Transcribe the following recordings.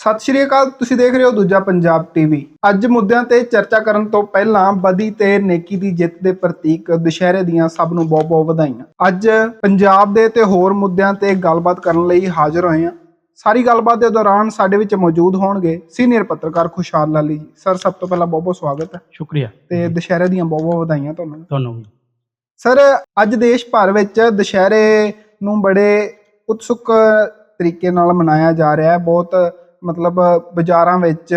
ਸਤਿ ਸ਼੍ਰੀ ਅਕਾਲ ਤੁਸੀਂ ਦੇਖ ਰਹੇ ਹੋ ਦੂਜਾ ਪੰਜਾਬ ਟੀਵੀ। ਅੱਜ ਮੁੱਦਿਆਂ ਤੇ ਚਰਚਾ ਕਰਨ ਤੋਂ ਪਹਿਲਾਂ ਬਦੀ ਤੇ ਨੇਕੀ ਦੀ ਜਿੱਤ ਦੇ ਪ੍ਰਤੀਕ ਦੁਸ਼ਹਿਰੇ ਦੀਆਂ ਸਭ ਨੂੰ ਬਹੁਤ-ਬਹੁਤ ਵਧਾਈਆਂ। ਅੱਜ ਪੰਜਾਬ ਦੇ ਤੇ ਹੋਰ ਮੁੱਦਿਆਂ ਤੇ ਗੱਲਬਾਤ ਕਰਨ ਲਈ ਹਾਜ਼ਰ ਹੋਏ ਹਾਂ। ਸਾਰੀ ਗੱਲਬਾਤ ਦੇ ਦੌਰਾਨ ਸਾਡੇ ਵਿੱਚ ਮੌਜੂਦ ਹੋਣਗੇ ਸੀਨੀਅਰ ਪੱਤਰਕਾਰ ਖੁਸ਼ਹਾਲ ਲਾਲੀ ਜੀ। ਸਰ ਸਭ ਤੋਂ ਪਹਿਲਾਂ ਬਹੁਤ-ਬਹੁਤ ਸਵਾਗਤ ਹੈ। ਸ਼ੁਕਰੀਆ। ਤੇ ਦੁਸ਼ਹਿਰੇ ਦੀਆਂ ਬਹੁਤ-ਬਹੁਤ ਵਧਾਈਆਂ ਤੁਹਾਨੂੰ। ਤੁਹਾਨੂੰ ਵੀ। ਸਰ ਅੱਜ ਦੇਸ਼ ਭਰ ਵਿੱਚ ਦੁਸ਼ਹਿਰੇ ਨੂੰ ਬੜੇ ਉਤਸੁਕ ਤਰੀਕੇ ਨਾਲ ਮਨਾਇਆ ਜਾ ਰਿਹਾ ਹੈ। ਬਹੁਤ ਮਤਲਬ ਬਾਜ਼ਾਰਾਂ ਵਿੱਚ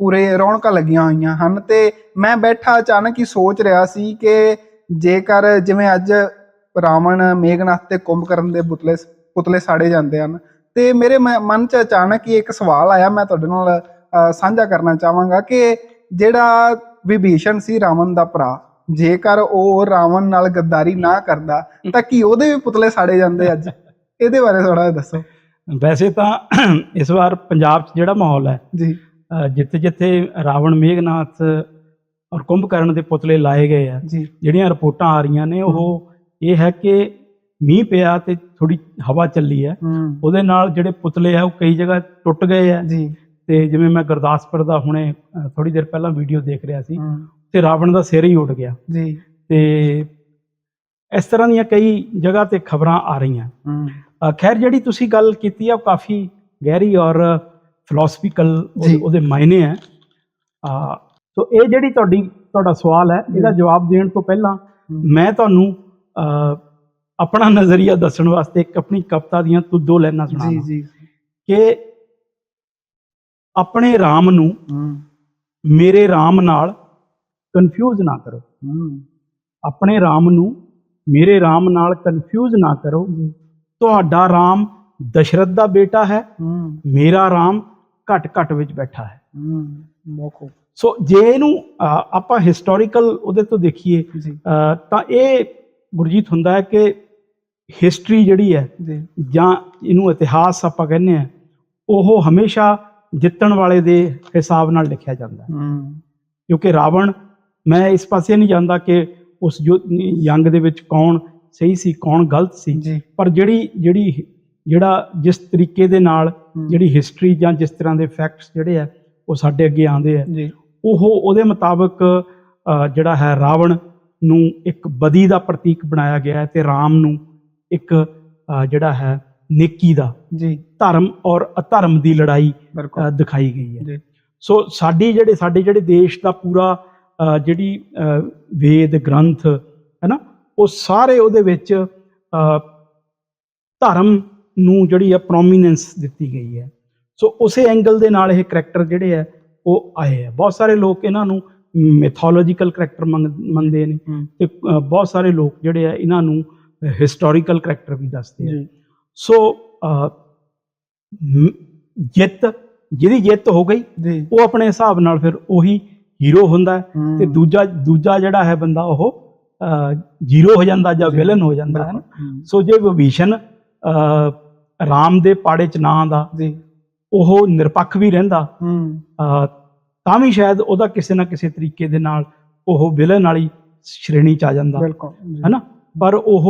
ਪੂਰੇ ਰੌਣਕਾਂ ਲੱਗੀਆਂ ਹੋਈਆਂ ਹਨ ਤੇ ਮੈਂ ਬੈਠਾ ਅਚਾਨਕ ਹੀ ਸੋਚ ਰਿਹਾ ਸੀ ਕਿ ਜੇਕਰ ਜਿਵੇਂ ਅੱਜ ਰਾਵਣ ਮੇਘਨਾਥ ਤੇ ਕੁੰਭਕਰਨ ਦੇ ਪੁਤਲੇ ਪੁਤਲੇ ਸਾੜੇ ਜਾਂਦੇ ਹਨ ਤੇ ਮੇਰੇ ਮਨ 'ਚ ਅਚਾਨਕ ਹੀ ਇੱਕ ਸਵਾਲ ਆਇਆ ਮੈਂ ਤੁਹਾਡੇ ਨਾਲ ਸਾਂਝਾ ਕਰਨਾ ਚਾਹਾਂਗਾ ਕਿ ਜਿਹੜਾ ਵਿਭੀਸ਼ਣ ਸੀ ਰਾਵਣ ਦਾ ਭਰਾ ਜੇਕਰ ਉਹ ਰਾਵਣ ਨਾਲ ਗੱਦਾਰੀ ਨਾ ਕਰਦਾ ਤਾਂ ਕੀ ਉਹਦੇ ਵੀ ਪੁਤਲੇ ਸਾੜੇ ਜਾਂਦੇ ਅੱਜ? ਇਹਦੇ ਬਾਰੇ ਥੋੜਾ ਦੱਸੋ। ਵੈਸੇ ਤਾਂ ਇਸ ਵਾਰ ਪੰਜਾਬ 'ਚ ਜਿਹੜਾ ਮਾਹੌਲ ਹੈ ਜੀ। ਜਿੱਥੇ ਜਿੱਥੇ ਰਾਵਣ ਮੇਘਨਾਥ ਔਰ ਕੁੰਭਕਰਨ ਦੇ ਪੁਤਲੇ ਲਾਏ ਗਏ ਆ ਜਿਹੜੀਆਂ ਰਿਪੋਰਟਾਂ ਆ ਰਹੀਆਂ ਨੇ ਉਹ ਇਹ ਹੈ ਕਿ ਮੀਂਹ ਪਿਆ ਤੇ ਥੋੜੀ ਹਵਾ ਚੱਲੀ ਹੈ। ਉਹਦੇ ਨਾਲ ਜਿਹੜੇ ਪੁਤਲੇ ਆ ਉਹ ਕਈ ਜਗ੍ਹਾ ਟੁੱਟ ਗਏ ਆ। ਜੀ। ਤੇ ਜਿਵੇਂ ਮੈਂ ਗੁਰਦਾਸਪੁਰ ਦਾ ਹੁਣੇ ਥੋੜੀ ਦੇਰ ਪਹਿਲਾਂ ਵੀਡੀਓ ਦੇਖ ਰਿਹਾ ਸੀ ਤੇ ਰਾਵਣ ਦਾ ਸਿਰ ਹੀ ਉੱਡ ਗਿਆ। ਜੀ। ਤੇ ਇਸ ਤਰ੍ਹਾਂ ਦੀਆਂ ਕਈ ਜਗ੍ਹਾ ਤੇ ਖਬਰਾਂ ਆ ਰਹੀਆਂ। ਖੈਰ ਜਿਹੜੀ ਤੁਸੀਂ ਗੱਲ ਕੀਤੀ ਆ ਉਹ ਕਾਫੀ ਗਹਿਰੀ ਔਰ ਫਿਲਾਸਫੀਕਲ ਜੀ। ਉਹਦੇ ਮਾਇਨੇ ਹੈ। ਆ ਸੋ ਇਹ ਜਿਹੜੀ ਤੁਹਾਡੀ ਤੁਹਾਡਾ ਸਵਾਲ ਹੈ ਇਹਦਾ ਜੀ। ਜਵਾਬ ਦੇਣ ਤੋਂ ਪਹਿਲਾਂ। ਮੈਂ ਤੁਹਾਨੂੰ ਆਪਣਾ ਨਜ਼ਰੀਆ ਦੱਸਣ ਵਾਸਤੇ ਇੱਕ ਆਪਣੀ ਕਵਿਤਾ ਦੀਆਂ ਤੂੰ ਦੋ ਜੀ ਸੁਣਾਵਾਂ ਜੀ। ਕਿ ਆਪਣੇ ਰਾਮ ਨੂੰ ਮੇਰੇ ਰਾਮ ਨਾਲ ਕਨਫਿਊਜ਼ ਨਾ ਕਰੋ। ਆਪਣੇ ਰਾਮ ਨੂੰ ਮੇਰੇ ਰਾਮ ਨਾਲ ਕਨਫਿਊਜ਼ ਨਾ ਕਰੋ। ਜੀ। ਤੁਹਾਡਾ ਰਾਮ ਦਸ਼ਰਥ ਦਾ ਬੇਟਾ ਹੈ। ਮੇਰਾ ਰਾਮ ਘਟ ਘਟ ਵਿੱਚ ਬੈਠਾ ਹੈ। ਖੂਬ ਸੋ ਜੇ ਇਹਨੂੰ ਆਪਾਂ ਹਿਸਟੋਰੀਕਲ ਉਹਦੇ ਤੋਂ ਦੇਖੀਏ ਤਾਂ ਇਹ ਗੁਰਜੀਤ ਹੁੰਦਾ ਹੈ ਕਿ ਹਿਸਟਰੀ ਜਿਹੜੀ ਹੈ ਜੀ। ਇਹਨੂੰ ਇਤਿਹਾਸ ਆਪਾਂ ਕਹਿੰਦੇ ਆ ਉਹ ਹਮੇਸ਼ਾ ਜਿੱਤਣ ਵਾਲੇ ਦੇ ਹਿਸਾਬ ਨਾਲ ਲਿਖਿਆ ਜਾਂਦਾ ਹੈ। ਕਿਉਂਕਿ ਰਾਵਣ ਮੈਂ ਇਸ ਪਾਸੇ ਨਹੀਂ ਜਾਂਦਾ ਕਿ ਉਸ ਜੰਗ ਦੇ ਵਿੱਚ ਕੌਣ ਸਹੀ ਸੀ ਕੌਣ ਗਲਤ ਸੀ। ਪਰ ਜਿਹੜੀ ਜਿਹੜੀ ਜਿਹੜਾ ਜਿਸ ਤਰੀਕੇ ਦੇ ਨਾਲ ਜਿਹੜੀ ਹਿਸਟਰੀ ਜਾਂ ਜਿਸ ਤਰ੍ਹਾਂ ਦੇ ਫੈਕਟਸ ਜਿਹੜੇ ਆ ਉਹ ਸਾਡੇ ਅੱਗੇ ਆਉਂਦੇ ਆ। ਉਹ ਉਹਦੇ ਮੁਤਾਬਕ ਜਿਹੜਾ ਹੈ ਰਾਵਣ ਨੂੰ ਇੱਕ ਬਦੀ ਦਾ ਪ੍ਰਤੀਕ ਬਣਾਇਆ ਗਿਆ ਹੈ ਤੇ ਰਾਮ ਨੂੰ ਇੱਕ ਜਿਹੜਾ ਹੈ ਨੇਕੀ ਦਾ ਜੀ। ਧਰਮ ਔਰ ਅਧਰਮ ਦੀ ਲੜਾਈ ਦਿਖਾਈ ਗਈ ਹੈ। ਸੋ ਸਾਡੀ ਜਿਹੜੇ ਸਾਡੇ ਜਿਹੜੇ ਦੇਸ਼ ਦਾ ਪੂਰਾ ਜਿਹੜੀ ਵੇਦ ਗ੍ਰੰਥ ਹੈ ਨਾ ਉਹ ਸਾਰੇ ਉਹਦੇ ਵਿੱਚ ਧਰਮ ਨੂੰ ਜਿਹੜੀ ਹੈ ਪ੍ਰੋਮੀਨੈਂਸ ਦਿੱਤੀ ਗਈ ਹੈ। ਸੋ ਉਸੇ ਐਂਗਲ ਦੇ ਨਾਲ ਇਹ ਕਰੈਕਟਰ ਜਿਹੜੇ ਆ ਉਹ ਆਏ ਆ। ਬਹੁਤ ਸਾਰੇ ਲੋਕ ਇਹਨਾਂ ਨੂੰ ਮਿਥੋਲੋਜੀਕਲ ਕਰੈਕਟਰ ਮੰਨਦੇ ਨੇ ਤੇ ਬਹੁਤ ਸਾਰੇ ਲੋਕ ਜਿਹੜੇ ਆ ਇਹਨਾਂ ਨੂੰ ਹਿਸਟੋਰੀਕਲ ਕਰੈਕਟਰ ਵੀ ਦੱਸਦੇ ਆ। ਸੋ ਜਿੱਤ ਜਿਹਦੀ ਜਿੱਤ ਹੋ ਗਈ ਉਹ ਆਪਣੇ ਹਿਸਾਬ ਨਾਲ ਫਿਰ ਉਹੀ ਹੀਰੋ ਹੁੰਦਾ ਤੇ ਦੂਜਾ ਦੂਜਾ ਜਿਹੜਾ ਹੈ ਬੰਦਾ ਉਹ ਜ਼ੀਰੋ ਹੋ ਜਾਂਦਾ ਜਾਂ ਵਿਲਨ ਹੋ ਜਾਂਦਾ ਹੈ ਸੋ ਜੇ ਵਿਭੀਸ਼ਣ ਰਾਮ ਦੇ ਪਾੜੇ ਚ ਨਾ ਆਂਦਾ ਜੀ। ਉਹ ਨਿਰਪੱਖ ਵੀ ਰਹਿੰਦਾ ਤਾਂ ਵੀ ਸ਼ਾਇਦ ਉਹਦਾ ਕਿਸੇ ਨਾ ਕਿਸੇ ਤਰੀਕੇ ਦੇ ਨਾਲ ਉਹ ਵਿਲਨ ਵਾਲੀ ਸ਼੍ਰੇਣੀ ਚ ਆ ਜਾਂਦਾ ਹੈਨਾ ਪਰ ਉਹ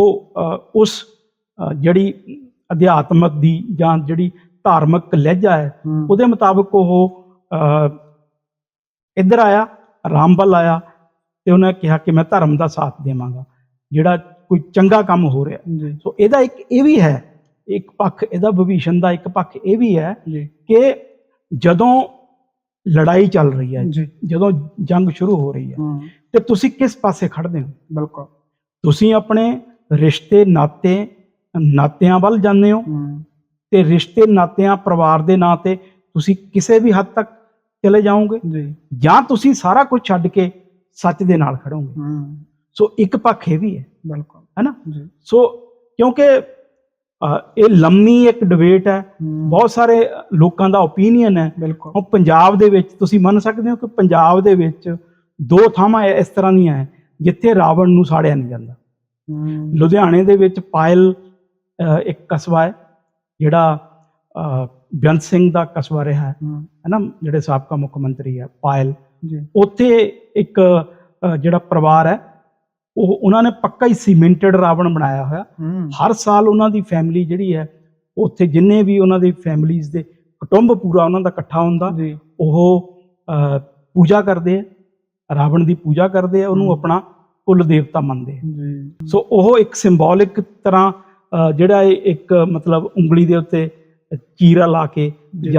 ਉਸ ਜਿਹੜੀ ਅਧਿਆਤਮਕ ਦੀ ਜਾਂ ਜਿਹੜੀ ਧਾਰਮਿਕ ਲਹਿਜਾ ਹੈ ਉਹਦੇ ਮੁਤਾਬਕ ਉਹ ਇੱਧਰ ਆਇਆ ਰਾਮ ਵੱਲ ਆਇਆ ਤੇ ਉਹਨੇ ਕਿਹਾ ਕਿ ਮੈਂ ਧਰਮ ਦਾ ਸਾਥ ਦੇਵਾਂਗਾ ਜਿਹੜਾ ਕੋਈ ਚੰਗਾ ਕੰਮ ਹੋ ਰਿਹਾ। ਸੋ ਇਹਦਾ ਇੱਕ ਇਹ ਵੀ ਹੈ ਇੱਕ ਪੱਖ ਇਹਦਾ ਵਿਭੀਸ਼ਣ ਦਾ ਇੱਕ ਪੱਖ ਇਹ ਵੀ ਹੈ ਕਿ ਜਦੋਂ ਲੜਾਈ ਚੱਲ ਰਹੀ ਹੈ ਜਦੋਂ ਜੰਗ ਸ਼ੁਰੂ ਹੋ ਰਹੀ ਹੈ ਤੇ ਤੁਸੀਂ ਕਿਸ ਪਾਸੇ ਖੜਦੇ ਹੋ? ਬਿਲਕੁਲ। ਤੁਸੀਂ ਆਪਣੇ ਰਿਸ਼ਤੇ ਨਾਤੇ ਨਾਤਿਆਂ ਵੱਲ ਜਾਂਦੇ ਹੋ ਹੂੰ। ਤੇ ਰਿਸ਼ਤੇ ਨਾਤਿਆਂ ਪਰਿਵਾਰ ਦੇ ਨਾਂ ਤੇ ਤੁਸੀਂ ਕਿਸੇ ਵੀ ਹੱਦ ਤੱਕ ਚਲੇ ਜਾਓਗੇ? ਜੀ। ਜਾਂ ਤੁਸੀਂ ਸਾਰਾ ਕੁਝ ਛੱਡ ਕੇ ਸੱਚ ਦੇ ਨਾਲ ਖੜੋਗੇ। ਹੂੰ। ਸੋ ਇੱਕ ਪੱਖ ਇਹ ਵੀ ਹੈ। ਬਿਲਕੁਲ। ਹੈਨਾ ਜੀ। ਸੋ ਕਿਉਂਕਿ ਇਹ ਲੰਮੀ ਇੱਕ ਡਿਬੇਟ ਹੈ। ਬਹੁਤ ਸਾਰੇ ਲੋਕਾਂ ਦਾ ਓਪੀਨੀਅਨ ਹੈ। ਹੁਣ ਪੰਜਾਬ ਦੇ ਵਿੱਚ ਤੁਸੀਂ ਮੰਨ ਸਕਦੇ ਹੋ ਕਿ ਪੰਜਾਬ ਦੇ ਵਿੱਚ ਦੋ ਥਾਵਾਂ ਇਸ ਤਰ੍ਹਾਂ ਦੀਆਂ ਹੈ ਜਿੱਥੇ ਰਾਵਣ ਨੂੰ ਸਾੜਿਆ ਨਹੀਂ ਜਾਂਦਾ। ਲੁਧਿਆਣੇ ਦੇ ਵਿੱਚ ਪਾਇਲ ਇੱਕ ਕਸਬਾ ਹੈ ਜਿਹੜਾ ਬੇਅੰਤ ਸਿੰਘ ਦਾ ਕਸਬਾ ਰਿਹਾ ਹੈ। ਹੈਨਾ ਜਿਹੜੇ ਸਾਬਕਾ ਮੁੱਖ ਮੰਤਰੀ ਹੈ ਪਾਇਲ। ਉੱਥੇ ਇੱਕ ਜਿਹੜਾ ਪਰਿਵਾਰ ਹੈ ਉਹ ਉਹਨਾਂ ਨੇ ਪੱਕਾ ਹੀ ਸੀਮੈਂਟਡ ਰਾਵਣ ਬਣਾਇਆ ਹੋਇਆ। ਹਰ ਸਾਲ ਉਹਨਾਂ ਦੀ ਫੈਮਿਲੀ ਜਿਹੜੀ ਹੈ ਉੱਥੇ ਜਿੰਨੇ ਵੀ ਉਹਨਾਂ ਦੀ ਫੈਮਿਲੀਜ਼ ਦੇ ਕੁਟੁੰਬ ਪੂਰਾ ਉਹਨਾਂ ਦਾ ਇਕੱਠਾ ਹੁੰਦਾ ਉਹ ਪੂਜਾ ਕਰਦੇ ਆ ਰਾਵਣ ਦੀ ਪੂਜਾ ਕਰਦੇ ਆ ਉਹਨੂੰ। ਆਪਣਾ ਕੁੱਲ ਦੇਵਤਾ ਮੰਨਦੇ ਆ ਜੀ। ਸੋ ਉਹ ਇੱਕ ਸਿੰਬੋਲਿਕ ਤਰ੍ਹਾਂ ਜਿਹੜਾ ਇੱਕ ਮਤਲਬ ਉਂਗਲੀ ਦੇ ਉੱਤੇ ਚੀਰਾ ਲਾ ਕੇ ਜੀ।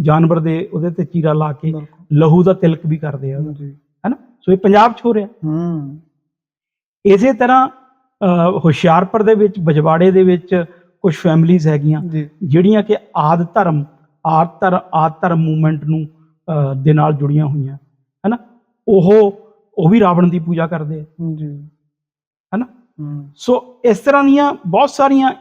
ਜਾਨਵਰ ਦੇ ਉਹਦੇ ਤੇ ਚੀਰਾ ਲਾ ਕੇ ਲਹੂ ਦਾ ਤਿਲਕ ਵੀ ਕਰਦੇ ਆ ਉਹਦਾ, ਜੀ। ਹੈਨਾ? ਸੋ ਇਹ ਪੰਜਾਬ 'ਚ ਹੋ ਰਿਹਾ। ਹੂੰ। ਇਸੇ ਤਰ੍ਹਾਂ ਅਹ, ਹੁਸ਼ਿਆਰਪੁਰ ਦੇ ਵਿੱਚ ਬਜਵਾੜੇ ਦੇ ਵਿੱਚ ਕੁਝ ਫੈਮਿਲੀਆਂ ਹੈਗੀਆਂ ਜੀ। ਜਿਹੜੀਆਂ ਕਿ ਆਦ ਧਰਮ ਆਦ ਧਰ ਆਦ ਧਰਮ ਮੂਵਮੈਂਟ ਨੂੰ ਅਹ, ਦੇ ਨਾਲ ਜੁੜੀਆਂ ਹੋਈਆਂ ਹੈਨਾ? ਉਹ ਉਹ ਵੀ ਰਾਵਣ ਦੀ ਪੂਜਾ ਕਰਦੇ ਆ। ਜੀ। ਹੈਨਾ? ਹੂੰ। ਸੋ ਇਸ ਤਰ੍ਹਾਂ ਦੀਆਂ ਬਹੁਤ ਸਾਰੀਆਂ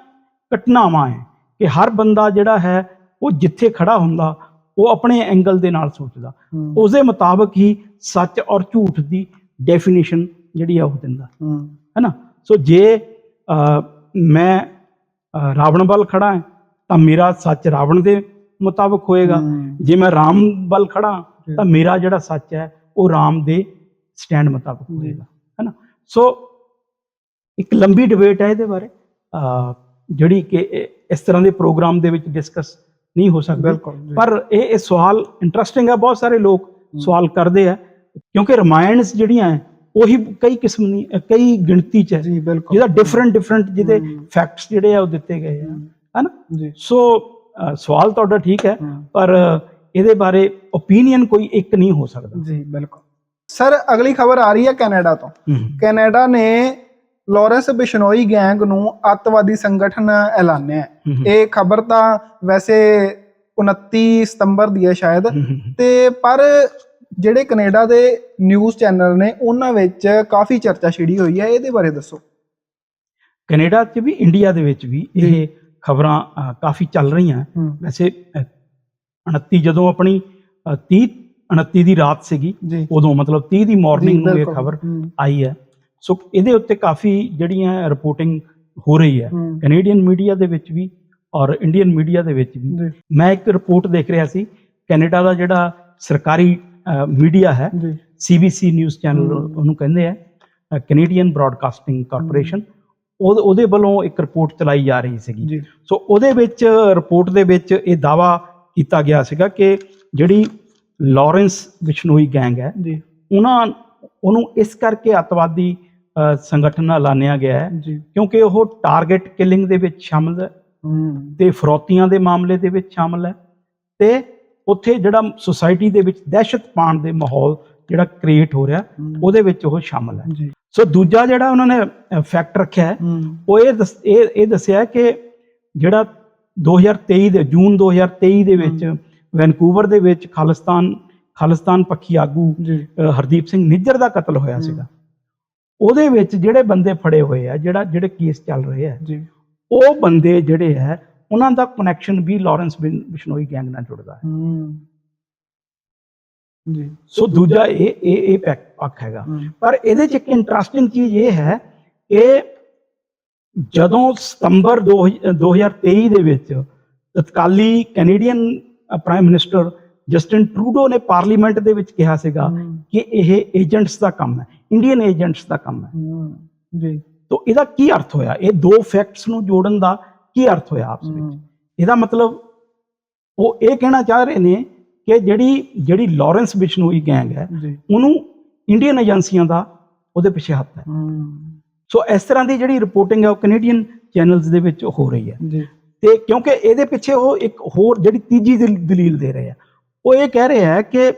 ਘਟਨਾਵਾਂ ਹੈ ਕਿ ਹਰ ਬੰਦਾ ਜਿਹੜਾ ਹੈ ਉਹ ਜਿੱਥੇ ਖੜਾ ਹੁੰਦਾ ਉਹ ਆਪਣੇ ਐਂਗਲ ਦੇ ਨਾਲ ਸੋਚਦਾ। ਹੂੰ। ਉਸਦੇ ਮੁਤਾਬਕ ਹੀ ਸੱਚ ਔਰ ਝੂਠ ਦੀ ਡੈਫੀਨੇਸ਼ਨ ਜਿਹੜੀ ਆ ਉਹ ਦਿੰਦਾ। ਹੂੰ। ਹੈਨਾ? ਸੋ ਜੇ ਮੈਂ ਰਾਵਣ ਵੱਲ ਖੜਾ ਹਾਂ ਤਾਂ ਮੇਰਾ ਸੱਚ ਰਾਵਣ ਦੇ ਮੁਤਾਬਕ ਹੋਏਗਾ। ਹੂੰ, ਜੇ ਮੈਂ ਰਾਮ ਵੱਲ ਖੜਾ ਹਾਂ। ਤਾਂ ਮੇਰਾ ਜਿਹੜਾ ਸੱਚ ਹੈ ਉਹ ਰਾਮ ਦੇ ਸਟੈਂਡ ਮੁਤਾਬਕ। ਹੋਏਗਾ। ਹੈਨਾ? ਸੋ ਇੱਕ ਲੰਬੀ ਡਿਬੇਟ ਹੈ ਇਹਦੇ ਬਾਰੇ। ਜਿਹੜੀ ਕਿ ਇਸ ਤਰ੍ਹਾਂ ਦੇ ਪ੍ਰੋਗਰਾਮ ਦੇ ਵਿੱਚ ਡਿਸਕਸ ਨਹੀਂ ਹੋ ਸਕਦੀ। ਪਰ ਇਹ ਇਹ ਸਵਾਲ ਇੰਟਰਸਟਿੰਗ ਹੈ ਬਹੁਤ ਸਾਰੇ ਲੋਕ ਸਵਾਲ ਕਰਦੇ ਆ ਕਿਉਂਕਿ ਰਮਾਇਣਸ ਜਿਹੜੀਆਂ ਹੈ ਉਹੀ ਕਈ ਕਿਸਮ ਦੀ ਕਈ ਗਿਣਤੀ ਚ ਹੈ ਜੀ ਬਿਲਕੁਲ। ਜਿਹਦਾ ਡਿਫਰੈਂਟ ਡਿਫਰੈਂਟ ਜਿਹਦੇ। ਫੈਕਟਸ ਜਿਹੜੇ ਆ ਉਹ ਦਿੱਤੇ ਗਏ ਆ ਹੂੰ, ਹੈਨਾ? ਜੀ। ਸੋ ਸਵਾਲ ਤੁਹਾਡਾ ਠੀਕ ਹੈ। ਪਰ ਇਹਦੇ ਬਾਰੇ ਓਪੀਨੀਅਨ ਕੋਈ ਇੱਕ ਨਹੀਂ ਹੋ ਸਕਦਾ। ਜੀ ਬਿਲਕੁਲ। ਸਰ ਅਗਲੀ ਖਬਰ ਆ ਰਹੀ ਹੈ ਕੈਨੇਡਾ ਤੋਂ। ਕੈਨੇਡਾ ਨੇ ਲਾਰੈਂਸ ਬਿਸ਼ਨੋਈ ਗੈਂਗ ਨੂੰ ਅੱਤਵਾਦੀ ਸੰਗਠਨ ਐਲਾਨਿਆ ਇਹ ਖਬਰ ਤਾਂ ਵੈਸੇ 29 ਸਤੰਬਰ ਦੀ ਹੈ ਸ਼ਾਇਦ। ਤੇ ਪਰ ਜਿਹੜੇ ਕੈਨੇਡਾ ਦੇ ਨਿਊਜ਼ ਚੈਨਲ ਨੇ ਉਹਨਾਂ ਵਿੱਚ ਕਾਫੀ ਚਰਚਾ ਛਿੜੀ ਹੋਈ ਹੈ। ਇਹਦੇ ਬਾਰੇ ਦੱਸੋ। ਕੈਨੇਡਾ 'ਚ ਵੀ ਇੰਡੀਆ ਦੇ ਵਿੱਚ ਵੀ ਇਹ ਖਬਰਾਂ ਕਾਫੀ ਚੱਲ ਰਹੀਆਂ ਵੈਸੇ ਅ, 29 ਜਦੋਂ ਆਪਣੀ ਅ, 30 29 ਦੀ ਰਾਤ ਸੀਗੀ ਉਦੋਂ ਮਤਲਬ 30 ਦੀ ਮਾਰਨਿੰਗ ਨੂੰ ਇਹ। ਖਬਰ ਆਈ ਹੈ। ਸੋ ਇਹਦੇ ਉੱਤੇ ਕਾਫੀ ਜਿਹੜੀਆਂ ਰਿਪੋਰਟਿੰਗ ਹੋ ਰਹੀ ਹੈ ਕੈਨੇਡੀਅਨ ਮੀਡੀਆ ਦੇ ਵਿੱਚ ਵੀ ਔਰ ਇੰਡੀਅਨ ਮੀਡੀਆ ਦੇ ਵਿੱਚ ਵੀ। ਮੈਂ ਇੱਕ ਰਿਪੋਰਟ ਦੇਖ ਰਿਹਾ ਸੀ ਕੈਨੇਡਾ ਦਾ ਜਿਹੜਾ ਸਰਕਾਰੀ ਮੀਡੀਆ ਹੈ ਸੀਬੀਸੀ ਨਿਊਜ਼ ਚੈਨਲ। ਉਹਨੂੰ ਕਹਿੰਦੇ ਆ ਕੈਨੇਡੀਅਨ ਬ੍ਰਾਡਕਾਸਟਿੰਗ ਕਾਰਪੋਰੇਸ਼ਨ ਉਹਦੇ ਵੱਲੋਂ ਇੱਕ ਰਿਪੋਰਟ ਚਲਾਈ ਜਾ ਰਹੀ ਸੀਗੀ। ਸੋ ਉਹਦੇ ਵਿੱਚ ਰਿਪੋਰਟ ਦੇ ਵਿੱਚ ਇਹ ਦਾਵਾ ਕੀਤਾ ਗਿਆ ਸੀਗਾ ਕਿ ਜਿਹੜੀ ਲਾਰੈਂਸ ਬਿਸ਼ਨੋਈ ਗੈਂਗ ਹੈ ਉਹਨਾਂ ਉਹਨੂੰ ਇਸ ਕਰਕੇ ਅੱਤਵਾਦੀ ਸੰਗਠਨ ਨਾਲ ਐਲਾਨਿਆ ਗਿਆ ਹੈ। ਕਿਉਂਕਿ ਉਹ ਟਾਰਗੇਟ ਕਿਲਿੰਗ ਦੇ ਵਿੱਚ ਸ਼ਾਮਲ ਹੈ। ਤੇ ਫਰੌਤੀਆਂ ਦੇ ਮਾਮਲੇ ਦੇ ਵਿੱਚ ਸ਼ਾਮਲ ਹੈ। ਤੇ ਉੱਥੇ ਜਿਹੜਾ ਸੁਸਾਇਟੀ ਦੇ ਵਿੱਚ ਦਹਿਸ਼ਤ ਪਾਉਣ ਦੇ ਮਾਹੌਲ ਜਿਹੜਾ ਕ੍ਰੀਏਟ ਹੋ ਰਿਹਾ ਉਹਦੇ ਵਿੱਚ ਉਹ ਸ਼ਾਮਲ ਹੈ। ਸੋ ਦੂਜਾ ਜਿਹੜਾ ਉਹਨਾਂ ਨੇ ਫੈਕਟ ਰੱਖਿਆ ਹੈ ਉਹ ਇਹ ਇਹ ਇਹ ਦੱਸਿਆ ਕਿ ਜਿਹੜਾ 2023 ਦੇ ਜੂਨ 2023 ਦੇ ਵਿੱਚ ਵੈਨਕੂਵਰ ਦੇ ਵਿੱਚ ਖਾਲਿਸਤਾਨ ਖਾਲਿਸਤਾਨ ਪੱਖੀ ਆਗੂ ਹਰਦੀਪ ਸਿੰਘ ਨਿੱਜਰ ਦਾ ਕਤਲ ਹੋਇਆ। ਸੀਗਾ। ਉਹਦੇ ਵਿੱਚ ਜਿਹੜੇ ਬੰਦੇ ਫੜੇ ਹੋਏ ਆ ਜਿਹੜਾ ਜਿਹੜੇ ਕੇਸ ਚੱਲ ਰਹੇ ਆ ਜੀ। ਉਹ ਬੰਦੇ ਜਿਹੜੇ ਹੈ ਉਹਨਾਂ ਦਾ ਕਨੈਕਸ਼ਨ ਵੀ ਲਾਰੈਂਸ ਬਿਨ- ਬਿਸ਼ਨੋਈ ਗੈਂਗ ਨਾਲ ਜੁੜਦਾ ਹੈ। ਜੀ। ਸੋ ਦੂਜਾ ਇਹ ਇਹ ਇਹ ਪੱਖ- ਹੈਗਾ। ਪਰ ਇਹਦੇ ਚ ਇੱਕ ਇੰਟਰਸਟਿੰਗ ਚੀਜ਼ ਇਹ ਹੈ ਕਿ ਜਦੋਂ ਸਤੰਬਰ ਦੋ ਹਜ਼ਾਰ- 2023 ਦੇ ਵਿੱਚ ਤਤਕਾਲੀ Canadian prime minister Justin Trudeau ਨੇ ਪਾਰਲੀਮੈਂਟ ਦੇ ਵਿੱਚ ਕਿਹਾ ਸੀਗਾ ਕਿ ਇਹ ਏਜੰਟਸ ਦਾ ਕੰਮ ਹੈ। ਇੰਡੀਅਨ ਏਜੰਟਸ ਦਾ ਕੰਮ ਹੈ। ਹੂੰ, ਜੀ। ਤੋ ਇਹਦਾ ਕੀ ਅਰਥ ਹੋਇਆ? ਇਹ ਦੋ ਫੈਕਟਸ ਨੂੰ ਜੋੜਨ ਦਾ ਕੀ ਅਰਥ ਹੋਇਆ ਆਪਸ ਵਿੱਚ? ਹੂੰ, ਇਹਦਾ ਮਤਲਬ ਉਹ ਇਹ ਕਹਿਣਾ ਚਾਹ ਰਹੇ ਨੇ ਕਿ ਜਿਹੜੀ ਜਿਹੜੀ ਲਾਰੈਂਸ ਬਿਸ਼ਨੋਈ ਗੈਂਗ ਹੈ ਉਹਨੂੰ ਇੰਡੀਅਨ ਏਜੰਸੀਆਂ ਦਾ ਉਹਦੇ ਪਿੱਛੇ ਹੱਥ ਹੈ। ਹੂੰ, ਸੋ ਇਸ ਤਰ੍ਹਾਂ ਦੀ ਜਿਹੜੀ ਰਿਪੋਰਟਿੰਗ ਹੈ ਉਹ ਕੈਨੇਡੀਅਨ ਚੈਨਲਸ ਦੇ ਵਿੱਚ ਹੋ ਰਹੀ ਹੈ। ਤੇ ਕਿਉਂਕਿ ਇਹਦੇ ਪਿੱਛੇ ਉਹ ਇੱਕ ਹੋਰ ਜਿਹੜੀ ਤੀਜੀ ਦਲ- ਦਲੀਲ ਦੇ ਰਹੇ ਆ। ਉਹ ਇਹ ਕਹਿ ਰਹੇ ਆ ਕਿ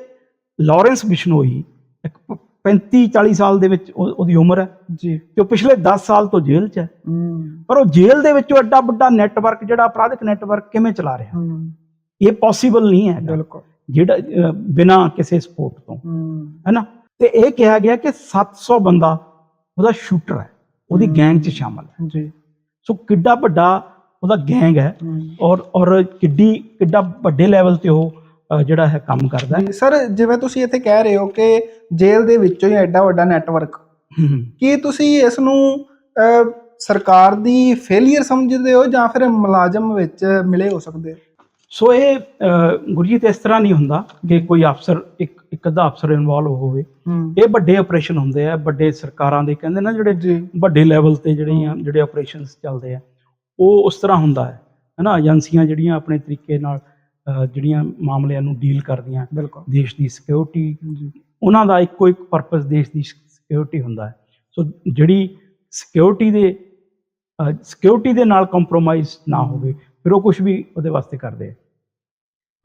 ਲਾਰੈਂਸ ਬਿਸ਼ਨੋਈ ਇੱਕ 35 40 ਸਾਲ ਦੇ ਵਿੱਚ ਉਹ- ਉਹਦੀ ਉਮਰ ਹੈ ਜੀ। ਤੇ ਉਹ ਪਿਛਲੇ 10 ਸਾਲ ਤੋਂ ਜੇਲ੍ਹ 'ਚ ਹੈ। ਹੂੰ, ਪਰ ਉਹ ਜੇਲ੍ਹ ਦੇ ਵਿੱਚੋਂ ਐਡਾ ਵੱਡਾ ਨੈਟਵਰਕ ਜਿਹੜਾ ਅਪਰਾਧਿਕ ਨੈਟਵਰਕ ਕਿਵੇਂ ਚਲਾ ਰਿਹਾ? ਹੂੰ, ਇਹ ਪੋਸੀਬਲ ਨਹੀਂ ਹੈ ਬਿਲਕੁਲ। ਜਿਹੜਾ ਅਹ, ਬਿਨਾਂ ਕਿਸੇ ਸਪੋਰਟ ਤੋਂ। ਹੂੰ, ਹੈਨਾ? ਤੇ ਇਹ ਕਿਹਾ ਗਿਆ ਕਿ 700 ਬੰਦਾ ਉਹਦਾ ਸ਼ੂਟਰ ਹੈ। ਉਹਦੀ ਹਮ। ਗੈਂਗ 'ਚ ਸ਼ਾਮਲ ਹੈ। ਜੀ। ਸੋ ਕਿੱਡਾ ਵੱਡਾ ਉਹਦਾ ਗੈਂਗ ਹੈ। ਹੂੰ। ਔਰ ਔਰ ਕਿੱਡੀ ਕਿੱਡਾ ਵੱਡੇ ਲੈਵਲ ਤੇ ਉਹ ਜਿਹੜਾ ਹੈ ਕੰਮ ਕਰਦਾ ਹੈ। ਸਰ ਜਿਵੇਂ ਤੁਸੀਂ ਇੱਥੇ ਕਹਿ ਰਹੇ ਹੋ ਕਿ ਜੇਲ੍ਹ ਦੇ ਵਿੱਚੋਂ ਹੀ ਐਡਾ ਵੱਡਾ ਨੈਟਵਰਕ ਕੀ ਤੁਸੀਂ ਇਸ ਨੂੰ ਸਰਕਾਰ ਦੀ ਫੇਲਿਅਰ ਸਮਝਦੇ ਹੋ ਜਾਂ ਫਿਰ ਮੁਲਾਜ਼ਮ ਵਿੱਚ ਮਿਲੇ ਹੋ ਸਕਦੇ? ਸੋ ਇਹ ਗੁਰਜੀਤ ਇਸ ਤਰ੍ਹਾਂ ਨਹੀਂ ਹੁੰਦਾ ਕਿ ਕੋਈ ਅਫਸਰ ਇੱਕ ਇੱਕ ਅੱਧਾ ਅਫਸਰ ਇਨਵੋਲਵ ਹੋਵੇ। ਇਹ ਵੱਡੇ ਆਪਰੇਸ਼ਨ ਹੁੰਦੇ ਆ ਵੱਡੇ ਸਰਕਾਰਾਂ ਦੇ ਕਹਿੰਦੇ ਨਾ ਜਿਹੜੇ ਵੱਡੇ ਲੈਵਲ ਤੇ ਜਿਹੜੀਆਂ ਜਿਹੜੇ ਆਪਰੇਸ਼ਨਸ ਚੱਲਦੇ ਆ ਉਹ ਉਸ ਤਰ੍ਹਾਂ ਹੁੰਦਾ ਹੈ ਹੈਨਾ? ਏਜੰਸੀਆਂ ਜਿਹੜੀਆਂ ਆਪਣੇ ਤਰੀਕੇ ਨਾਲ ਜਿਹੜੀਆਂ ਮਾਮਲਿਆਂ ਨੂੰ ਡੀਲ ਕਰਦੀਆਂ ਬਿਲਕੁਲ। ਦੇਸ਼ ਦੀ ਸਿਕਿਉਰਿਟੀ ਉਹਨਾਂ ਦਾ ਇੱਕੋ ਇੱਕ ਪਰਪਸ ਦੇਸ਼ ਦੀ ਸਿਕਿਉਰਿਟੀ ਹੁੰਦਾ ਹੈ। ਸੋ ਜਿਹੜੀ ਸਿਕਿਉਰਿਟੀ ਦੇ ਸਿਕਿਉਰਿਟੀ ਦੇ ਨਾਲ ਕੰਪਰੋਮਾਈਜ਼ ਨਾ ਹੋਵੇ ਫਿਰ ਉਹ ਕੁਝ ਵੀ ਉਹਦੇ ਵਾਸਤੇ ਕਰਦੇ ਆ।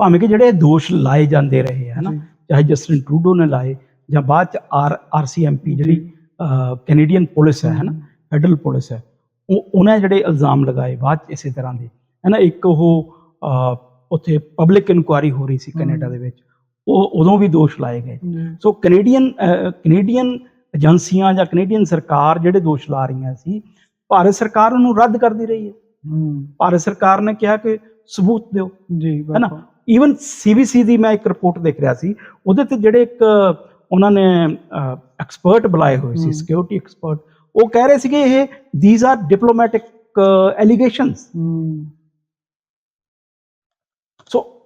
ਭਾਵੇਂ ਕਿ ਜਿਹੜੇ ਦੋਸ਼ ਲਾਏ ਜਾਂਦੇ ਰਹੇ ਹੈ ਨਾ। ਚਾਹੇ ਜਸਟਿਨ ਟਰੂਡੋ ਨੇ ਲਾਏ ਜਾਂ ਬਾਅਦ ਚ ਆਰ ਆਰਸੀਐਮਪੀ ਜਿਹੜੀ ਕੈਨੇਡੀਅਨ ਪੁਲਿਸ ਹੈ ਨਾ ਫੈਡਰਲ ਪੁਲਿਸ ਹੈ ਉਹ ਉਹਨਾਂ ਜਿਹੜੇ ਇਲਜ਼ਾਮ ਲਗਾਏ ਬਾਅਦ ਚ ਇਸੇ ਤਰ੍ਹਾਂ ਦੇ। ਹੈ ਨਾ ਇੱਕ ਉਹ ਉੱਥੇ ਪਬਲਿਕ ਇਨਕੁਆਰੀ ਹੋ ਰਹੀ ਸੀ ਕੈਨੇਡਾ ਦੇ ਵਿੱਚ। ਉਹ ਉਦੋਂ ਵੀ ਦੋਸ਼ ਲਾਏ ਗਏ। ਸੋ ਕੈਨੇਡੀਅਨ ਕੈਨੇਡੀਅਨ ਏਜੰਸੀਆਂ ਜਾਂ ਕੈਨੇਡੀਅਨ ਸਰਕਾਰ ਜਿਹੜੇ ਦੋਸ਼ ਲਾ ਰਹੀਆਂ ਸੀ ਭਾਰਤ ਸਰਕਾਰ ਉਹਨੂੰ ਰੱਦ ਕਰਦੀ ਰਹੀ ਹੈ। ਭਾਰਤ ਸਰਕਾਰ ਨੇ ਕਿਹਾ ਕਿ ਸਬੂਤ ਦਿਓ। ਜੀ ਹੈ ਨਾ? ਈਵਨ ਸੀਬੀਸੀ ਦੀ ਮੈਂ ਇੱਕ ਰਿਪੋਰਟ ਦੇਖ ਰਿਹਾ ਸੀ ਉਹਦੇ ਤੇ ਜਿਹੜੇ ਇੱਕ ਉਹਨਾਂ ਨੇ ਐਕਸਪਰਟ ਬੁਲਾਏ ਹੋਏ ਸੀ। ਸਿਕਿਉਰਿਟੀ ਐਕਸਪਰਟ ਉਹ ਕਹਿ ਰਹੇ ਸੀਗੇ ਇਹ ਥੀਸ ਆਰ ਡਿਪਲੋਮੈਟਿਕ ਐਲੀਗੇਸ਼ਨਸ ਹੂੰ ਸੋ ਉਹ-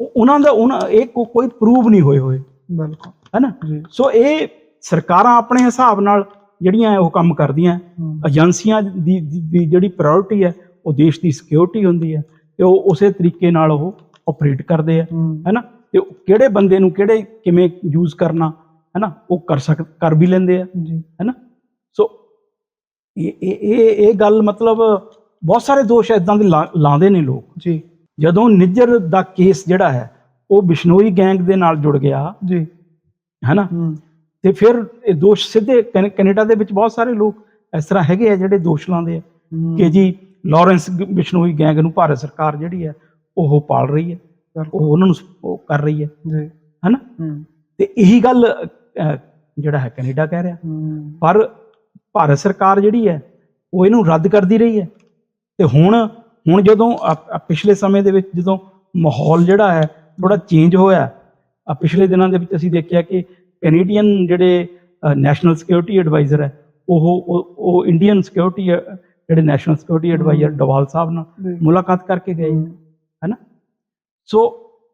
ਉਹਨਾਂ ਦਾ ਉਹਨਾਂ ਇਹ ਕੋਈ ਪ੍ਰੂਵ ਨਹੀਂ ਹੋਏ ਹੋਏ। ਬਿਲਕੁਲ। ਹੈ ਨਾ ਸੋ ਇਹ ਸਰਕਾਰਾਂ ਆਪਣੇ ਹਿਸਾਬ ਨਾਲ ਜਿਹੜੀਆਂ ਉਹ ਕੰਮ ਕਰਦੀਆਂ ਏਜੰਸੀਆਂ ਦੀ ਜਿਹੜੀ ਪ੍ਰਾਇੋਰਟੀ ਹੈ ਉਹ ਦੇਸ਼ ਦੀ ਸਿਕਿਉਰਿਟੀ ਹੁੰਦੀ ਹੈ ਤੇ ਉਹ ਉਸੇ ਤਰੀਕੇ ਨਾਲ ਉਹ ਆਪਰੇਟ ਕਰਦੇ ਆ। ਹੂੰ। ਹੈ ਨਾ ਤੇ ਕਿਹੜੇ ਬੰਦੇ ਨੂੰ ਕਿਹੜੇ ਕਿਵੇਂ ਯੂਜ਼ ਕਰਨਾ ਹੈ ਨਾ ਉਹ ਕਰ ਸਕ ਕਰ ਵੀ ਲੈਂਦੇ ਆ। ਜੀ। ਹੈ ਨਾ ਸੋ ਇਹ ਇਹ ਇਹ ਗੱਲ ਮਤਲਬ ਬਹੁਤ ਸਾਰੇ ਦੋਸ਼ ਇਦਾਂ ਦੇ ਲਾਉਂਦੇ ਨੇ ਲੋਕ। ਜੀ। ਜਦੋਂ ਨਿੱਜਰ ਦਾ ਕੇਸ ਜਿਹੜਾ ਹੈ ਉਹ ਬਿਸ਼ਨੋਈ ਗੈਂਗ ਦੇ ਨਾਲ ਜੁੜ ਗਿਆ। ਜੀ। ਹੈ ਨਾ ਹੂੰ। ਤੇ ਫਿਰ ਇਹ ਦੋਸ਼ ਸਿੱਧੇ ਕੈਨ- ਕੈਨੇਡਾ ਦੇ ਵਿੱਚ ਬਹੁਤ ਸਾਰੇ ਲੋਕ ਇਸ ਤਰ੍ਹਾਂ ਹੈਗੇ ਆ ਜਿਹੜੇ ਦੋਸ਼ ਲਾਉਂਦੇ ਆ ਕਿ ਜੀ ਲਾਰੈਂਸ ਗ- ਬਿਸ਼ਨੋਈ ਗੈਂਗ ਨੂੰ ਭਾਰਤ ਸਰਕਾਰ ਜਿਹੜੀ ਹੈ ਉਹ ਪਾਲ ਰਹੀ ਹੈ। ਉਹ ਉਹਨਾਂ ਨੂੰ ਸ- ਉਹ ਕਰ ਰਹੀ ਹੈ। ਜੀ। ਹੈ ਨਾ ਹੂੰ। ਤੇ ਇਹੀ ਗੱਲ ਅਹ, ਜਿਹੜਾ ਹੈ ਕੈਨੇਡਾ ਕਹਿ ਰਿਹਾ। ਹੂੰ। ਪਰ ਭਾਰਤ ਸਰਕਾਰ ਜਿਹੜੀ ਹੈ ਉਹ ਇਹਨੂੰ ਰੱਦ ਕਰਦੀ ਰਹੀ ਹੈ। ਤੇ ਹੁਣ ਹੁਣ ਜਦੋਂ ਆ- ਆ ਪਿਛਲੇ ਸਮੇਂ ਦੇ ਵਿੱਚ ਜਦੋਂ ਮਾਹੌਲ ਜਿਹੜਾ ਹੈ ਥੋੜਾ ਚੇਂਜ ਹੋਇਆ ਆ ਪਿਛਲੇ ਦਿਨਾਂ ਦੇ ਵਿੱਚ ਅਸੀਂ ਦੇਖਿਆ ਕਿ ਕੈਨੇਡੀਅਨ ਜਿਹੜੇ ਨੈਸ਼ਨਲ ਸਿਕਿਉਰਿਟੀ ਐਡਵਾਈਜ਼ਰ ਹੈ ਉਹ ਉਹ- ਇੰਡੀਅਨ ਸਿਕਿਉਰਿਟੀ ਜਿਹੜੇ ਨੈਸ਼ਨਲ ਸਿਕਿਉਰਿਟੀ ਐਡਵਾਈਜ਼ਰ ਡਵਾਲ ਸਾਹਿਬ ਨਾਲ ਮੁਲਾਕਾਤ ਕਰਕੇ ਗਏ ਹੈ। ਨਾ ਸੋ